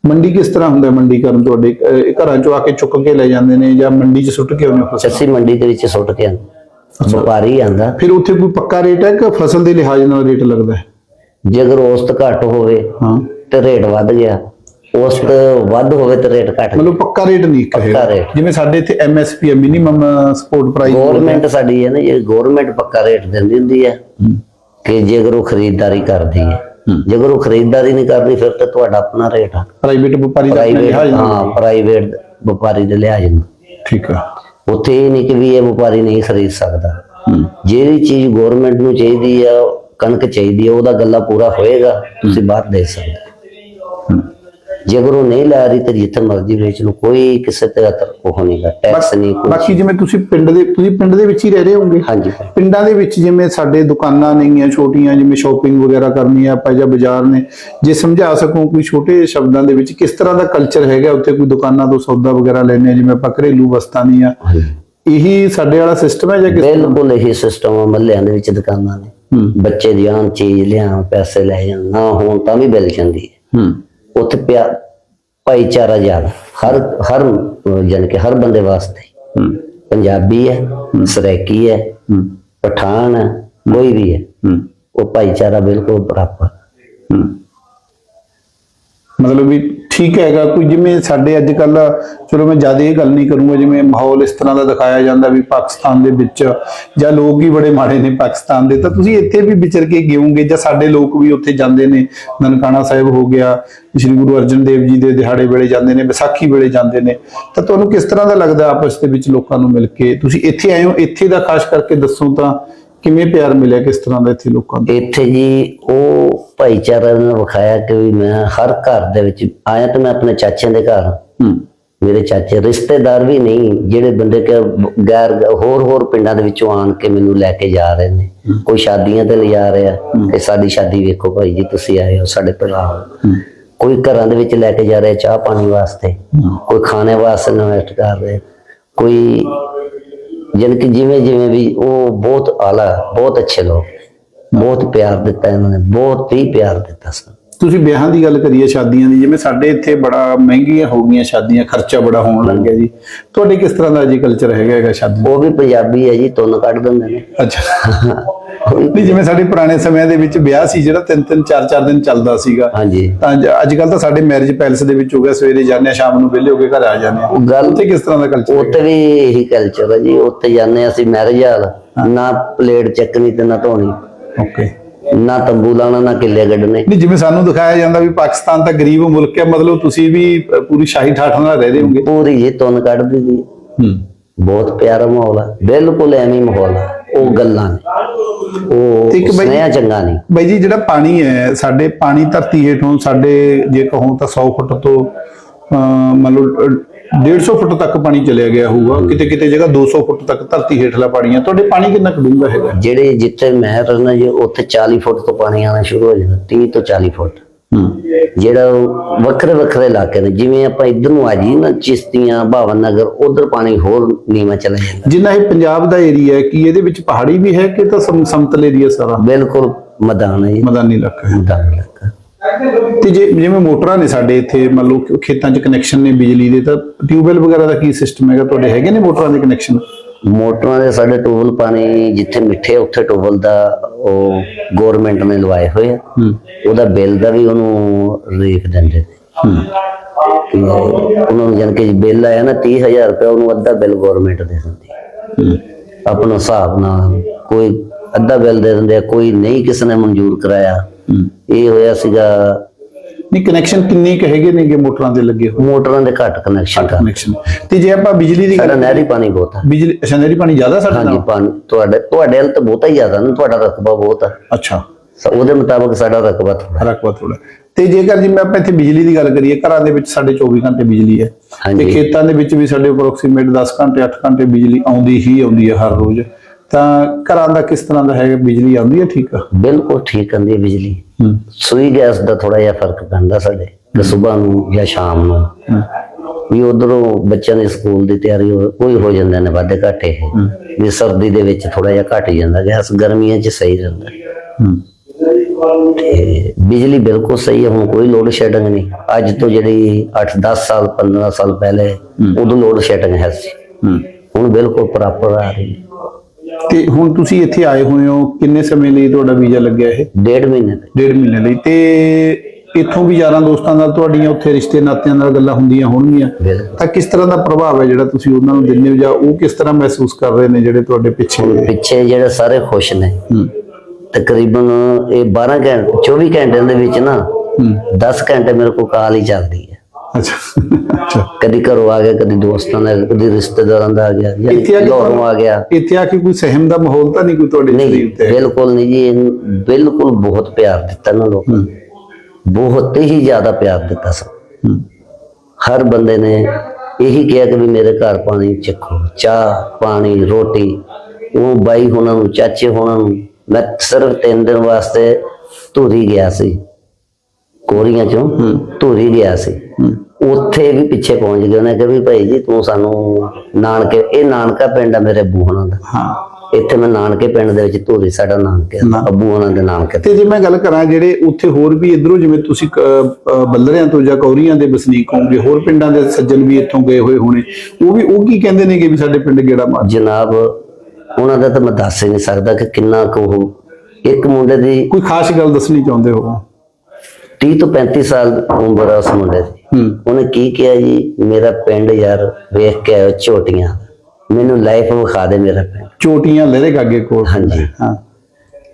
ਮੰਡੀ ਕਿਸ ਤਰ੍ਹਾਂ ਹੁੰਦਾ ਮੰਡੀ ਕਰਨ ਤੁਹਾਡੇ? ਘਰਾਂ ਚੋਂ ਆ ਕੇ ਚੁੱਕ ਕੇ ਲੈ ਜਾਂਦੇ ਨੇ ਜਾਂ ਮੰਡੀ 'ਚ ਸੁੱਟ ਕੇ ਆਉਂਦੇ ਫਸਲ? ਚੱਸੀ ਮੰਡੀ ਦੇ ਵਿੱਚ ਸੁੱਟ ਕੇ ਆਉਂਦੇ। ਵਪਾਰੀ ਆਂਦਾ ਫਿਰ ਉੱਥੇ ਕੋਈ ਪੱਕਾ ਰੇਟ ਹੈ ਕਿ ਫਸਲ ਦੇ ਲਿਹਾਜ਼ ਨਾਲ ਰੇਟ ਲੱਗਦਾ ਹੈ? ਜੇ ਅਗਰ ਔਸਤ ਘੱਟ ਹੋਵੇ ਹਾਂ। ਤੇ ਰੇਟ ਵੱਧ ਗਿਆ। ਔਸਤ ਵੱਧ ਹੋਵੇ ਤੇ ਰੇਟ ਘਟ ਮਤਲਬ ਪੱਕਾ ਰੇਟ ਨਹੀਂ ਕਹੇਗਾ। ਜਿਵੇਂ ਸਾਡੇ ਇੱਥੇ ਐਮਐਸਪੀ ਹੈ ਮਿਨੀਮਮ ਸਪੋਰਟ ਪ੍ਰਾਈਸ ਗਵਰਨਮੈਂਟ ਸਾਡੀ ਹੈ ਨਾ ਜੇ ਗਵਰਨਮੈਂਟ ਪੱਕਾ ਰੇਟ ਦਿੰਦੀ ਹੁੰਦੀ ਹੈ ਕਿ ਜੇ ਅਗਰ ਉਹ ਖਰੀਦਦਾਰੀ ਕਰਦੀ ਹੈ। ਜੇ ਅਗਰ ਉਹ ਖਰੀਦਦਾਰੀ ਨਹੀਂ ਕਰਦੀ ਫਿਰ ਤਾਂ ਤੁਹਾਡਾ ਆਪਣਾ ਰੇਟ ਆ। ਪ੍ਰਾਈਵੇਟ ਵਪਾਰੀ ਦਾ ਆਪਣੇ ਪ੍ਰਾਈਵੇਟ ਲਿਹਾਜ਼ ਹਾਂ ਪ੍ਰਾਈਵੇਟ ਵਪਾਰੀ ਦੇ ਲਿਹਾਜ਼ ਨਾਲ ਠੀਕ ਹੈ ਉੱਥੇ ਇਹ ਨਹੀਂ ਕਿ ਵੀ ਇਹ ਵਪਾਰੀ ਨਹੀਂ ਖਰੀਦ ਸਕਦਾ। ਜਿਹੜੀ ਚੀਜ਼ ਗਵਰਨਮੈਂਟ ਨੂੰ ਚਾਹੀਦੀ ਆ ਕਣਕ ਚਾਹੀਦੀ ਆ ਉਹਦਾ ਗੱਲਾ ਪੂਰਾ ਹੋਏਗਾ ਤੁਸੀਂ ਬਾਹਰ ਦੇ ਸਕਦੇ ਹੂੰ। ਜੇ ਅਗਰ ਉਹ ਨਹੀਂ ਲੈ ਰਹੀ ਤਾਂ ਜਿੱਥੇ ਮਰਜ਼ੀ ਵੇਚ ਲਓ ਕੋਈ ਕਿਸੇ ਤਰ੍ਹਾਂ ਦਾ ਉਹ ਨਹੀਂਗਾ ਟੈਕਸ ਨਹੀਂ ਕੋਈ। ਬਾਕੀ ਜਿਵੇਂ ਤੁਸੀਂ ਪਿੰਡ ਦੇ ਤੁਸੀਂ ਪਿੰਡ ਦੇ ਵਿੱਚ ਹੀ ਰਹਿ ਰਹੇ ਹੋਗੇ ਹਾਂਜੀ। ਪਿੰਡਾਂ ਦੇ ਵਿੱਚ ਜਿਵੇਂ ਸਾਡੇ ਦੁਕਾਨਾਂ ਨੇਗੀਆਂ ਛੋਟੀਆਂ ਜਿਵੇਂ ਸ਼ਾਪਿੰਗ ਵਗੈਰਾ ਕਰਨੀ ਆ ਆਪਾਂ ਜਾਂ ਬਾਜ਼ਾਰ ਨੇ ਜੇ ਸਮਝਾ ਸਕੋ ਕੋਈ ਛੋਟੇ ਸ਼ਬਦਾਂ ਦੇ ਵਿੱਚ ਕਿਸ ਤਰ੍ਹਾਂ ਦਾ ਕਲਚਰ ਹੈਗਾ ਉੱਥੇ ਕੋਈ ਦੁਕਾਨਾਂ ਤੋਂ ਸੌਦਾ ਵਗੈਰਾ ਲੈਣੇ ਜਿਵੇਂ ਆਪਾਂ ਘਰੇਲੂ ਵਸਤਾਂ ਦੀਆਂ। ਇਹੀ ਸਾਡੇ ਵਾਲਾ ਸਿਸਟਮ ਹੈ ਜਾਂ ਕਿਸ ਬਿਲਕੁਲ ਇਹੀ ਸਿਸਟਮ ਆ ਮਹੱਲਿਆਂ ਦੇ ਵਿੱਚ ਦੁਕਾਨਾਂ ਨੇ। ਹੂੰ। ਬੱਚੇ ਦੀ ਆਨ ਚੀਜ਼ ਲਿਆਉਣ ਪੈਸੇ ਲੈ ਜਾਣ ਨਾ ਹੋਣ ਤਾਂ ਵੀ ਮਿਲ ਜਾਂਦੀ ਹੈ। ਹੂੰ। ਉੱਥੇ ਪਿਆ ਭਾਈਚਾਰਾ ਜ਼ਿਆਦਾ ਹਰ ਹਰ ਜਾਨ ਕਿ ਹਰ ਬੰਦੇ ਵਾਸਤੇ। ਪੰਜਾਬੀ ਹੈ ਸਰੈਕੀ ਹੈ ਪਠਾਨ ਹੈ ਕੋਈ ਵੀ ਹੈ। ਉਹ ਭਾਈਚਾਰਾ ਬਿਲਕੁਲ ਬਰਾਬਰ। ਮਤਲਬ ਵੀ ਠੀਕ ਹੈਗਾ, ਕੋਈ ਜਿਵੇਂ ਸਾਡੇ ਅੱਜ ਕੱਲ ਚਲੋ ਮੈਂ ਜ਼ਿਆਦਾ ਇਹ ਗੱਲ ਨਹੀਂ ਕਰੂੰਗਾ, ਜਿਵੇਂ ਮਾਹੌਲ ਇਸ ਤਰ੍ਹਾਂ ਦਾ ਦਿਖਾਇਆ ਜਾਂਦਾ ਵੀ ਪਾਕਿਸਤਾਨ ਦੇ ਵਿੱਚ, ਜਾਂ ਲੋਕ ਹੀ ਬੜੇ ਮਾੜੇ ਨੇ ਪਾਕਿਸਤਾਨ ਦੇ, ਤਾਂ ਤੁਸੀਂ ਇੱਥੇ ਵੀ ਵਿਚਰ ਕੇ ਗਿਓਗੇ, ਜਾਂ ਸਾਡੇ ਲੋਕ ਵੀ ਉੱਥੇ ਜਾਂਦੇ ਨੇ, ਨਨਕਾਣਾ ਸਾਹਿਬ ਹੋ ਗਿਆ, ਸ੍ਰੀ ਗੁਰੂ ਅਰਜਨ ਦੇਵ ਜੀ ਦੇ ਦਿਹਾੜੇ ਵੇਲੇ ਜਾਂਦੇ ਨੇ, ਵਿਸਾਖੀ ਵੇਲੇ ਜਾਂਦੇ ਨੇ, ਤਾਂ ਤੁਹਾਨੂੰ ਕਿਸ ਤਰ੍ਹਾਂ ਦਾ ਲੱਗਦਾ ਆਪਸ ਦੇ ਵਿੱਚ ਲੋਕਾਂ ਨੂੰ ਮਿਲ ਕੇ? ਤੁਸੀਂ ਇੱਥੇ ਆਏ ਹੋ, ਇੱਥੇ ਦਾ ਖਾਸ ਕਰਕੇ ਦੱਸੋ ਤਾਂ ਕਿਵੇਂ ਪਿਆਰ ਮਿਲਿਆ, ਕਿਸ ਤਰ੍ਹਾਂ ਦਾ ਇੱਥੇ ਲੋਕਾਂ ਦਾ ਇੱਥੇ ਜੀ, ਉਹ ਭਾਈਚਾਰਾ ਨੇ ਵਿਖਾਇਆ ਕਿ ਵੀ ਮੈਂ ਹਰ ਘਰ ਦੇ ਵਿੱਚ ਆਇਆ ਤਾਂ ਮੈਂ ਆਪਣੇ ਚਾਚਿਆਂ ਦੇ ਘਰ। ਮੇਰੇ ਚਾਚੇ ਰਿਸ਼ਤੇਦਾਰ ਵੀ ਨਹੀਂ ਜਿਹੜੇ ਬੰਦੇ ਕਿ ਗੈਰ ਹੋਰ ਹੋਰ ਪਿੰਡਾਂ ਦੇ ਵਿੱਚੋਂ ਆਣ ਕੇ ਮੈਨੂੰ ਲੈ ਕੇ ਜਾ ਰਹੇ ਨੇ। ਕੋਈ ਸ਼ਾਦੀਆਂ ਤੇ ਲਿਜਾ ਰਿਹਾ ਕਿ ਸਾਡੀ ਸ਼ਾਦੀ ਵੇਖੋ ਭਾਈ ਜੀ ਤੁਸੀਂ ਆਏ ਹੋ ਸਾਡੇ ਭਰਾ ਕੋਈ ਘਰਾਂ ਦੇ ਵਿੱਚ ਲੈ ਕੇ ਜਾ ਰਿਹਾ ਚਾਹ ਪਾਣੀ ਵਾਸਤੇ। ਕੋਈ ਖਾਣੇ ਵਾਸਤੇ ਇਨਵੈਸਟ ਕਰ ਰਿਹਾ। ਕੋਈ ਜਾਣੀ ਕਿ ਜਿਵੇਂ ਜਿਵੇਂ ਵੀ ਉਹ ਬਹੁਤ ਆਲਾ ਬਹੁਤ ਅੱਛੇ ਲੋਕ। ਬਹੁਤ ਪਿਆਰ ਦਿੱਤਾ ਇਹਨਾਂ ਨੇ ਬਹੁਤ ਹੀ ਪਿਆਰ ਦਿੱਤਾ ਸਾਨੂੰ ਤੁਸੀਂ ਵਿਆਹਾਂ ਦੀ ਗੱਲ ਕਰੀਏ ਸ਼ਾਦੀਆਂ ਦੀ ਜਿਵੇਂ ਸਾਡੇ ਇੱਥੇ ਬੜਾ ਮਹਿੰਗੀਆਂ ਹੋ ਗਈਆਂ ਸ਼ਾਦੀਆਂ ਖਰਚਾ ਬੜਾ ਹੋਣ ਲੱਗ ਗਿਆ ਜੀ। ਤੁਹਾਡੇ ਕਿਸ ਤਰ੍ਹਾਂ ਦਾ ਜੀ ਕਲਚਰ ਹੈਗਾ ਹੈਗਾ ਸ਼ਾਦੀ? ਉਹ ਵੀ ਪੰਜਾਬੀ ਹੈ ਜੀ ਤੁੰਨ ਕੱਢ ਦਿੰਦੇ ਨੇ। ਅੱਛਾ। ਨਹੀਂ ਜਿਵੇਂ ਸਾਡੇ ਪੁਰਾਣੇ ਸਮਿਆਂ ਦੇ ਵਿੱਚ ਵਿਆਹ ਸੀ ਜਿਹੜਾ ਤਿੰਨ ਤਿੰਨ ਚਾਰ ਚਾਰ ਦਿਨ ਚੱਲਦਾ ਸੀਗਾ। ਹਾਂਜੀ। ਤਾਂ ਅੱਜ ਕੱਲ ਤਾਂ ਸਾਡੇ ਮੈਰਿਜ ਪੈਲਸ ਦੇ ਵਿੱਚ ਹੋ ਗਿਆ ਸਵੇਰੇ ਜਾਂਦੇ ਆ ਸ਼ਾਮ ਨੂੰ ਵਿਹਲੇ ਹੋ ਕੇ ਘਰ ਆ ਜਾਂਦੇ ਆ। ਗੱਲ ਉੱਥੇ ਕਿਸ ਤਰ੍ਹਾਂ ਦਾ ਕਲਚਰ ਉੱਥੇ ਵੀ ਇਹੀ ਕਲਚਰ ਹੈ ਜੀ ਉੱਥੇ ਜਾਂਦੇ ਹਾਂ ਅਸੀਂ ਮੈਰਿਜ ਹਾਲ ਨਾ ਪਲੇਟ ਚੱਕਣੀ ਤੇ ਨਾ ਧੋਣੀ। ਓਕੇ ਨਾ ਤੰਬੂ ਲਾਉਣਾ ਨਾ ਕਿੱਲੇ ਗੱਡਣੇ ਨਹੀਂ ਜਿਵੇਂ ਸਾਨੂੰ ਦਿਖਾਇਆ ਜਾਂਦਾ ਵੀ ਪਾਕਿਸਤਾਨ ਤਾਂ ਗਰੀਬ ਮੁਲਕ ਹੈ ਮਤਲਬ ਤੁਸੀਂ ਵੀ ਪੂਰੀ ਸ਼ਾਹੀ ਠਾਠ ਨਾਲ ਰਹਿ ਰਹੇ ਹੋਗੇ। ਪੂਰੀ ਜੀ ਤੁੰਨ ਕੱਢਦੀ ਜੀ ਹੂੰ। ਬਹੁਤ ਪਿਆਰਾ ਮਾਹੌਲ ਹੈ ਬਿਲਕੁਲ ਐਵੇਂ ਮਾਹੌਲ ਹੈ ਉਹ ਗੱਲਾਂ ਨੇ। ਉਹ ਇੱਕ ਸੁਨੇਹਾ ਚੰਗਾ ਨਹੀਂ। ਬਾਈ ਜੀ ਜਿਹੜਾ ਪਾਣੀ ਹੈ ਸਾਡੇ ਪਾਣੀ ਧਰਤੀ ਹੇਠੋਂ ਸਾਡੇ ਜੇ ਕਹੋ ਤਾਂ 100 ਫੁੱਟ ਤੋਂ ਮੰਨ ਲਓ 150 ਫੁੱਟ ਤੱਕ ਪਾਣੀ ਚਲਿਆ ਗਿਆ ਹੋਊਗਾ। ਕਿਤੇ ਕਿਤੇ ਜਗ੍ਹਾ 200 ਫੁੱਟ ਤੱਕ ਧਰਤੀ ਹੇਠਲਾ ਪਾਣੀ ਹੈ ਤੁਹਾਡੇ ਪਾਣੀ ਕਿੰਨਾ ਕੁ ਡੂੰਘਾ ਹੈਗਾ? ਜਿਹੜੇ ਜਿੱਥੇ ਮੈਂ ਰਹਿਣਾ ਜੀ ਉੱਥੇ 40 ਫੁੱਟ ਤੋਂ ਪਾਣੀ ਆਉਣਾ ਸ਼ੁਰੂ ਹੋ ਜਾਂਦਾ 30 ਤੋਂ 40 ਫੁੱਟ। ਜਿਹੜਾ ਵੱਖਰੇ ਵੱਖਰੇ ਇਲਾਕੇ ਨੇ ਜਿਵੇਂ ਆਪਾਂ ਇੱਧਰ ਨੂੰ ਆ ਜੀ ਨਾ ਚਿਸ਼ਤੀਆਂ ਭਾਵਨ ਨਗਰ ਉਧਰ ਪਾਣੀ ਹੋਰ ਨੀਵਾਂ ਚਲਾ ਜਾਂਦਾ। ਜਿੰਨਾ ਇਹ ਪੰਜਾਬ ਦਾ ਏਰੀਆ ਹੈ ਕੀ ਇਹਦੇ ਵਿੱਚ ਪਹਾੜੀ ਵੀ ਹੈ ਕਿ ਤਾਂ ਸਮ- ਸਮਤਲ ਏਰੀਆ ਸਾਰਾ? ਬਿਲਕੁਲ ਮੈਦਾਨ ਹੈ ਮੈਦਾਨੀ ਇਲਾਕਾ ਹੈ। ਮੈਦਾਨ ਇਲਾਕਾ। ਤੇ ਜੇ ਜਿਵੇਂ ਮੋਟਰਾਂ ਨੇ ਸਾਡੇ ਇੱਥੇ ਮੰਨ ਲਓ ਖੇਤਾਂ 'ਚ ਕਨੈਕਸ਼ਨ ਨੇ ਬਿਜਲੀ ਦੇ ਤਾਂ ਟਿਊਬਵੈਲ ਵਗੈਰਾ ਦਾ ਕੀ ਸਿਸਟਮ ਹੈਗਾ? ਤੁਹਾਡੇ ਹੈਗੇ ਨੇ ਮੋਟਰਾਂ ਦੇ ਕਨੈਕਸ਼ਨ ਮੋਟਰਾਂ ਦੇ ਸਾਡੇ ਟੂਬਲ ਪਾਣੀ ਜਿੱਥੇ ਮਿੱਠੇ ਉੱਥੇ ਟੂਬਲ ਦਾ ਉਹ ਗਵਰਨਮੈਂਟ ਨੇ ਲਵਾਏ ਹੋਏ ਆ। ਉਹਦਾ ਬਿੱਲ ਦਾ ਵੀ ਉਹਨੂੰ ਰੇਖ ਦਿੰਦੇ ਨੇ। ਉਹਨਾਂ ਨੂੰ ਜਨ ਕਿ ਬਿੱਲ ਆਇਆ ਨਾ 30000 ਰੁਪਏ ਉਹਨੂੰ ਅੱਧਾ ਬਿੱਲ ਗਵਰਨਮੈਂਟ ਦੇ ਦਿੰਦੀ। ਆਪਣਾ ਹਿਸਾਬ ਨਾਲ ਕੋਈ ਅੱਧਾ ਬਿੱਲ ਦੇ ਦਿੰਦੇ ਆ ਕੋਈ ਨਹੀਂ ਕਿਸੇ ਨੇ ਮਨਜ਼ੂਰ ਕਰਾਇਆ। ਇਹ ਹੋਇਆ ਸੀਗਾ। ਨਹੀਂ ਕਨੈਕਸ਼ਨ ਕਿੰਨੇ ਕੁ ਹੈਗੇ ਨੇਗੇ ਮੋਟਰਾਂ ਦੇ ਲੱਗੇ ਹੋਏ? ਮੋਟਰਾਂ ਦੇ ਘੱਟ ਕਨੈਕਸ਼ਨ ਕਨੈਕਸ਼ਨ ਤੇ ਜੇ ਆਪਾਂ ਬਿਜਲੀ ਦੀ ਸਾਡਾ ਨਹਿਰੀ ਪਾਣੀ ਬਹੁਤ ਹੈ ਬਿਜਲੀ ਅੱਛਾ ਨਹਿਰੀ ਪਾਣੀ ਜ਼ਿਆਦਾ ਸਾਡੇ ਹਾਂਜੀ ਨਾਲ? ਪਾਣੀ ਤੁਹਾਡੇ ਤੁਹਾਡੇ ਵੱਲ ਤਾਂ ਬਹੁਤਾ ਹੀ ਜ਼ਿਆਦਾ ਨਾ ਤੁਹਾਡਾ ਰਕਬਾ ਬਹੁਤ ਹੈ ਅੱਛਾ। ਸ- ਉਹਦੇ ਮੁਤਾਬਕ ਸਾਡਾ ਰਕਬਾ ਥੋੜਾ ਰਕਬਾ ਥੋੜਾ ਤੇ ਜੇਕਰ ਜਿਵੇਂ ਆਪਾਂ ਇੱਥੇ ਬਿਜਲੀ ਦੀ ਗੱਲ ਕਰੀਏ ਘਰਾਂ ਦੇ ਵਿੱਚ ਸਾਡੇ 24 ਘੰਟੇ ਬਿਜਲੀ ਹੈ। ਤੇ ਹਾਂਜੀ। ਖੇਤਾਂ ਦੇ ਵਿੱਚ ਵੀ ਸਾਡੇ ਅਪਰੋਕਸੀਮੇਟ 10 ਘੰਟੇ 8 ਘੰਟੇ ਬਿਜਲੀ ਆਉਂਦੀ ਹੀ ਆਉਂਦੀ ਹੈ ਹਰ ਰੋਜ਼। ਤਾਂ ਘਰਾਂ ਦਾ ਕਿਸ ਤਰ੍ਹਾਂ ਦਾ ਹੈਗਾ ਬਿਜਲੀ ਆਉਂਦੀ ਹੈ ਠੀਕ? ਆ ਬਿਲਕੁਲ ਠੀਕ ਆਂਦੀ ਹੈ ਬਿਜਲੀ। ਹੂੰ। ਸੂਈ ਗੈਸ ਦਾ ਥੋੜਾ ਜਿਹਾ ਫ਼ਰਕ ਪੈਂਦਾ ਸਾਡੇ ਕਿ ਸਵੇਰ ਨੂੰ ਜਾਂ ਸ਼ਾਮ ਨੂੰ। ਹੂੰ। ਵੀ ਉਧਰੋਂ ਬੱਚਿਆਂ ਦੇ ਸਕੂਲ ਦੀ ਤਿਆਰੀ ਹੋ- ਕੋਈ ਹੋ ਜਾਂਦੇ ਨੇ ਵਾਧੇ ਘਾਟੇ ਵੀ ਸਰਦੀ ਦੇ ਵਿੱਚ ਥੋੜਾ ਜਿਹਾ ਘਟ ਜਾਂਦਾ ਗੈਸ ਗਰਮੀਆਂ 'ਚ ਸਹੀ ਰਹਿੰਦਾ। ਹੂੰ। ਬਿਜਲੀ ਬਿਲਕੁਲ ਸਹੀ ਹੈ ਹੁਣ ਕੋਈ ਲੋਡ ਸ਼ੈਡਿੰਗ ਨਹੀਂ। ਅੱਜ ਤੋਂ ਜਿਹੜੀ 8-10 ਸਾਲ 15 ਸਾਲ ਪਹਿਲੇ ਉਦੋਂ ਲੋਡ ਸ਼ੈਡਿੰਗ ਹੈ ਸੀ। ਹੂੰ। ਹੁਣ ਬਿਲਕੁਲ ਪ੍ਰੋਪਰ ਆ ਰਹੀ ਹੈ। ਤੇ ਹੁਣ ਤੁਸੀਂ ਇੱਥੇ ਆਏ ਹੋਏ ਹੋ ਕਿੰਨੇ ਸਮੇਂ ਲਈ ਤੁਹਾਡਾ ਵੀਜ਼ਾ ਲੱਗਿਆ ਇਹ? ਡੇਢ ਮਹੀਨੇ ਦੇ ਡੇਢ ਮਹੀਨੇ ਲਈ। ਤੇ ਇੱਥੋਂ ਵੀ ਯਾਰਾਂ ਦੋਸਤਾਂ ਨਾਲ ਤੁਹਾਡੀਆਂ ਉੱਥੇ ਰਿਸ਼ਤੇ ਨਾਤਿਆਂ ਨਾਲ ਗੱਲਾਂ ਹੁੰਦੀਆਂ ਹੋਣਗੀਆਂ। ਤਾਂ ਕਿਸ ਤਰ੍ਹਾਂ ਦਾ ਪ੍ਰਭਾਵ ਹੈ ਜਿਹੜਾ ਤੁਸੀਂ ਉਹਨਾਂ ਨੂੰ ਦਿੰਦੇ ਹੋ ਜਾਂ ਉਹ ਕਿਸ ਤਰ੍ਹਾਂ ਮਹਿਸੂਸ ਕਰ ਰਹੇ ਨੇ ਜਿਹੜੇ ਤੁਹਾਡੇ ਪਿੱਛੇ ਪਿੱਛੇ ਜਿਹੜੇ ਸਾਰੇ ਖੁਸ਼ ਨੇ। ਤਕਰੀਬਨ ਇਹ 12 ਘੰਟੇ 24 ਘੰਟਿਆਂ ਦੇ ਵਿੱਚ ਨਾ ਹੂੰ। 10 ਘੰਟੇ ਮੇਰੇ ਕੋਲ ਕਾਲ ਹੀ ਚੱਲਦੀ ਹੈ। ਅੱਛਾ। ਕਦੀ ਘਰੋਂ ਆ ਗਿਆ ਕਦੀ ਦੋਸਤਾਂ ਦਾ ਕਦੀ ਰਿਸ਼ਤੇਦਾਰਾਂ ਦਾ ਆ ਗਿਆ ਇੱਥੇ ਆ ਕੇ ਗਿਆ। ਇੱਥੇ ਆ ਕੇ ਕੋਈ ਸਹਿਮ ਦਾ ਮਾਹੌਲ ਤਾਂ ਨਹੀਂ ਕੋਈ ਤੁਹਾਡੇ ਸਰੀਰ ਤੇ? ਬਿਲਕੁਲ ਨਹੀਂ ਜੀ ਬਿਲਕੁਲ ਬਹੁਤ ਪਿਆਰ ਦਿੱਤਾ ਨਾ। ਲੋਕਾਂ ਬਹੁਤ ਹੀ ਜ਼ਿਆਦਾ ਪਿਆਰ ਦਿੱਤਾ ਸਭ ਹਰ ਬੰਦੇ ਨੇ ਇਹੀ ਕਿਹਾ ਕਿ ਵੀ ਮੇਰੇ ਘਰ ਪਾਣੀ ਚੱਖੋ ਚਾਹ ਪਾਣੀ ਰੋਟੀ ਉਹ ਬਾਈ ਹੁਣਾਂ ਨੂੰ ਚਾਚੇ ਹੁਣਾਂ ਨੂੰ। ਮੈਂ ਸਿਰਫ ਤਿੰਨ ਦਿਨ ਵਾਸਤੇ ਧੂਰੀ ਗਿਆ ਸੀ। ਕੋਰੀਆਂ ਚੋਂ ਧੂਰੀ ਗਿਆ ਸੀ। ਉੱਥੇ ਵੀ ਪਿੱਛੇ ਪਹੁੰਚ ਗਏ। ਉਹਨੇ ਕਿਹਾ ਵੀ ਭਾਈ ਜੀ ਤੂੰ ਸਾਨੂੰ ਨਾਨਕੇ ਇਹ ਨਾਨਕਾ ਪਿੰਡ ਆ ਮੇਰੇ ਬੂਹਣਾ ਦਾ। ਹਾਂ। ਇੱਥੇ ਮੈਂ ਨਾਨਕੇ ਪਿੰਡ ਦੇ ਵਿੱਚ ਧੂਰੀ ਸਾਡਾ ਨਾਨਕੇ ਅੱਬੂ ਉਹਨਾਂ ਦੇ ਨਾਨਕੇ ਤੇ। ਜੇ ਮੈਂ ਗੱਲ ਕਰਾਂ ਜਿਹੜੇ ਉੱਥੇ ਹੋਰ ਵੀ ਇਧਰੋਂ ਜਿਵੇਂ ਤੁਸੀਂ ਬੱਲਰਿਆਂ ਤੋਂ ਜਾਂ ਕੌਰੀਆਂ ਦੇ ਵਸਨੀਕ ਹੋਣਗੇ ਹੋਰ ਪਿੰਡਾਂ ਦੇ ਸੱਜਣ ਵੀ ਇੱਥੋਂ ਗਏ ਹੋਏ ਹੋਣੇ ਉਹ ਵੀ ਉਹ ਕੀ ਕਹਿੰਦੇ ਨੇ ਕਿ ਵੀ ਸਾਡੇ ਪਿੰਡ ਗੇੜਾ ਮਾਰ ਜਨਾਬ ਉਹਨਾਂ ਦਾ ਤਾਂ ਮੈਂ ਦੱਸ ਹੀ ਨਹੀਂ ਸਕਦਾ ਕਿ ਕਿੰਨਾ ਕੁ ਉਹ ਇੱਕ ਮੁੰਡੇ ਦੀ ਕੋਈ ਖਾਸ ਗੱਲ ਦੱਸਣੀ ਚਾਹੁੰਦੇ ਹੋ? 30 ਤੋਂ 35 ਸਾਲ ਉਮਰ ਆ ਉਸ ਮੁੰਡੇ ਦੀ। ਉਹਨੇ ਕੀ ਕਿਹਾ ਜੀ? ਮੇਰਾ ਪਿੰਡ ਯਾਰ ਵੇਖ ਕੇ ਆਇਓ ਝੋਟੀਆਂ ਮੈਨੂੰ ਲਾਈਫ ਵਿਖਾ ਦੇ ਮੇਰਾ ਪਿੰਡ। ਚੋਟੀਆਂ ਲਹਿਰੇ ਗਾਗੇ ਕੋਲ। ਹਾਂਜੀ। ਹਾਂ।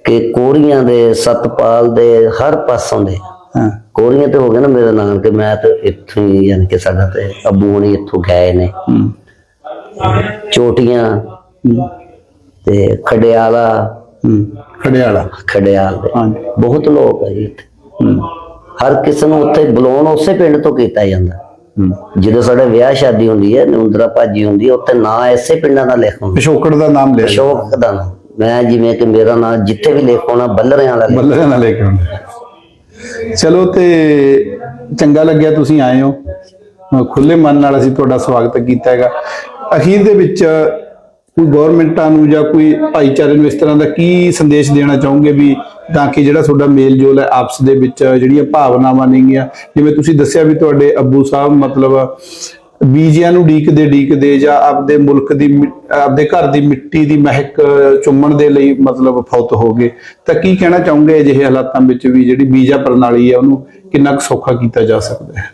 ਕਿ ਕੋਰੀਆਂ ਦੇ ਸਤਪਾਲ ਦੇ ਹਰ ਪਾਸੋਂ ਦੇ। ਹਾਂ। ਕੋਰੀਆਂ ਤੇ ਹੋ ਗਏ ਨਾ ਮੇਰੇ ਨਾਲ ਕਿ ਮੈਂ ਤੇ ਇੱਥੋਂ ਹੀ ਯਾਨੀ ਕਿ ਸਾਡਾ ਤੇ ਅੱਬੂ ਹੁਣੀ ਇੱਥੋਂ ਗਏ ਨੇ। ਹੂੰ। ਹੂੰ, ਤੇ ਖੜਿਆਲਾ ਹੂੰ। ਖੜਿਆਲਾ ਖੜਿਆਲ ਦੇ। ਹਾਂਜੀ ਬਹੁਤ ਲੋਕ ਆ ਜੀ ਇੱਥੇ। ਹੂੰ। ਹਰ ਕਿਸੇ ਨੂੰ ਉੱਥੇ ਬੁਲਾਉਣ ਉਸੇ ਪਿੰਡ ਤੋਂ ਕੀਤਾ ਜਾਂਦਾ। ਜਦੋਂ ਸਾਡੇ ਵਿਆਹ ਸ਼ਾਦੀ ਹੁੰਦੀ ਹੈ ਨਿੰਦਰਾ ਭਾਜੀ ਹੁੰਦੀ ਹੈ ਉੱਥੇ ਨਾਂ ਐਸੇ ਪਿੰਡਾਂ ਦਾ ਲਿਖ ਹੁੰਦਾ। ਪਿਛੋਕੜ ਦਾ ਨਾਮ ਲਿਆ ਅਸ਼ੋਕ ਦਾ ਨਾਂ ਮੈਂ ਜਿਵੇਂ ਕਿ ਮੇਰਾ ਨਾਂ ਜਿੱਥੇ ਵੀ ਲਿਖ ਹੋਣਾ ਬੱਲਰਿਆਂ ਦਾ ਲਿਖ ਬੱਲਰਿਆਂ ਨਾਲ ਲੈ ਕੇ ਆਉਂਦੇ ਚਲੋ ਤੇ ਚੰਗਾ ਲੱਗਿਆ ਤੁਸੀਂ ਆਏ ਹੋ। ਖੁੱਲੇ ਮਨ ਨਾਲ ਅਸੀਂ ਤੁਹਾਡਾ ਸਵਾਗਤ ਕੀਤਾ ਹੈਗਾ। ਅਖੀਰ ਦੇ ਵਿੱਚ ਕੋਈ ਗਵਰਨਮੈਂਟਾਂ ਨੂੰ ਜਾਂ ਕੋਈ ਭਾਈਚਾਰੇ ਨੂੰ ਇਸ ਤਰ੍ਹਾਂ ਦਾ ਕੀ ਸੰਦੇਸ਼ ਦੇਣਾ ਚਾਹੋਗੇ ਵੀ ਤਾਂ ਕਿ ਜਿਹੜਾ ਤੁਹਾਡਾ ਮੇਲ ਜੋਲ ਹੈ ਆਪਸ ਦੇ ਵਿੱਚ ਜਿਹੜੀਆਂ ਭਾਵਨਾਵਾਂ ਨੇਗੀਆਂ? ਜਿਵੇਂ ਤੁਸੀਂ ਦੱਸਿਆ ਵੀ ਤੁਹਾਡੇ ਅੱਬੂ ਸਾਹਿਬ ਮਤਲਬ ਬੀਜਿਆਂ ਨੂੰ ਡੀਕਦੇ ਡੀਕਦੇ ਜਾਂ ਆਪਦੇ ਮੁਲਕ ਦੀ ਮਿ- ਆਪਦੇ ਘਰ ਦੀ ਮਿੱਟੀ ਦੀ ਮਹਿਕ ਚੁੰਮਣ ਦੇ ਲਈ ਮਤਲਬ ਫੌਤ ਹੋ ਗਏ। ਤਾਂ ਕੀ ਕਹਿਣਾ ਚਾਹੋਗੇ ਅਜਿਹੇ ਹਾਲਾਤਾਂ ਵਿੱਚ ਵੀ ਜਿਹੜੀ ਬੀਜਾ ਪ੍ਰਣਾਲੀ ਹੈ ਉਹਨੂੰ ਕਿੰਨਾ ਕੁ ਸੌਖਾ ਕੀਤਾ ਜਾ ਸਕਦਾ ਹੈ?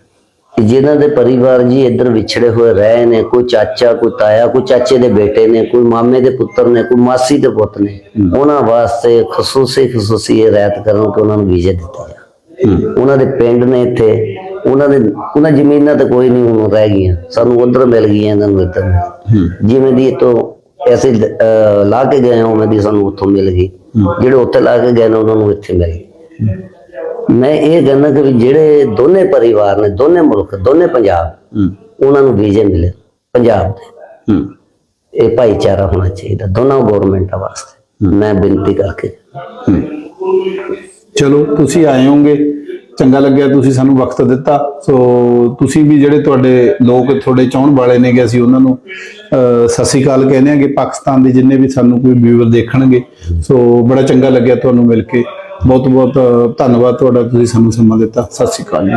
ਕਿ ਜਿਨ੍ਹਾਂ ਦੇ ਪਰਿਵਾਰ ਜੀ ਇੱਧਰ ਵਿਛੜੇ ਹੋਏ ਰਹੇ ਨੇ ਕੋਈ ਚਾਚਾ ਕੋਈ ਤਾਇਆ ਕੋਈ ਚਾਚੇ ਦੇ ਬੇਟੇ ਨੇ ਕੋਈ ਮਾਮੇ ਦੇ ਪੁੱਤਰ ਨੇ ਕੋਈ ਮਾਸੀ ਦੇ ਪੁੱਤ ਨੇ ਉਹਨਾਂ ਵਾਸਤੇ ਖਸੂਸੀ ਖਸੂਸੀ ਇਹ ਰਾਇਤ ਕਰਨ ਕਿ ਉਹਨਾਂ ਨੂੰ ਵੀਜ਼ੇ ਦਿੱਤੇ ਜਾ ਉਹਨਾਂ ਦੇ ਪਿੰਡ ਨੇ ਇੱਥੇ ਉਹਨਾਂ ਦੇ ਉਹਨਾਂ ਜ਼ਮੀਨਾਂ ਤੇ ਕੋਈ ਨਹੀਂ ਹੁਣ ਰਹਿ ਗਈਆਂ। ਸਾਨੂੰ ਉਧਰ ਮਿਲ ਗਈਆਂ ਇਹਨਾਂ ਨੂੰ ਇੱਧਰ। ਜਿਵੇਂ ਦੀ ਇਤੋਂ ਐਸੇ ਲਾ ਕੇ ਗਏ ਉਵੇਂ ਦੀ ਸਾਨੂੰ ਉੱਥੋਂ ਮਿਲ ਗਈ। ਜਿਹੜੇ ਉੱਥੇ ਲਾ ਕੇ ਗਏ ਨੇ ਉਹਨਾਂ ਨੂੰ ਇੱਥੇ ਮਿਲ ਗਈ। ਮੈਂ ਇਹ ਕਹਿੰਦਾ ਕਿ ਜਿਹੜੇ ਦੋਨੇ ਪਰਿਵਾਰ ਨੇ ਦੋਨੇ ਮੁਲਕ ਦੋਨੇ ਪੰਜਾਬ ਉਹਨਾਂ ਨੂੰ ਵੀਜ਼ੇ ਮਿਲੇ ਪੰਜਾਬ ਦੇ। ਇਹ ਭਾਈਚਾਰਾ ਹੋਣਾ ਚਾਹੀਦਾ ਦੋਨਾਂ ਗਵਰਨਮੈਂਟਾਂ ਵਾਸਤੇ। ਮੈਂ ਬੇਨਤੀ ਕਰਕੇ ਚਲੋ ਤੁਸੀਂ ਆਏ ਹੋਗੇ ਚੰਗਾ ਲੱਗਿਆ ਤੁਸੀਂ ਸਾਨੂੰ ਵਕਤ ਦਿੱਤਾ। ਸੋ ਤੁਸੀਂ ਵੀ ਜਿਹੜੇ ਤੁਹਾਡੇ ਲੋਕ ਤੁਹਾਡੇ ਚਾਹਣ ਵਾਲੇ ਨੇਗੇ ਅਸੀਂ ਉਹਨਾਂ ਨੂੰ ਸਤਿ ਸ੍ਰੀ ਅਕਾਲ ਕਹਿੰਦੇ ਆਂਗੇ ਪਾਕਿਸਤਾਨ ਦੇ ਜਿੰਨੇ ਵੀ ਸਾਨੂੰ ਕੋਈ ਵਿਊਅਰ ਦੇਖਣਗੇ। ਸੋ ਬੜਾ ਚੰਗਾ ਲੱਗਿਆ ਤੁਹਾਨੂੰ ਮਿਲ ਕੇ। ਬਹੁਤ ਬਹੁਤ ਧੰਨਵਾਦ ਤੁਹਾਡਾ ਤੁਸੀਂ ਸਾਨੂੰ ਸਮਾਂ ਦਿੱਤਾ। ਸਤਿ ਸ਼੍ਰੀ ਅਕਾਲ ਜੀ।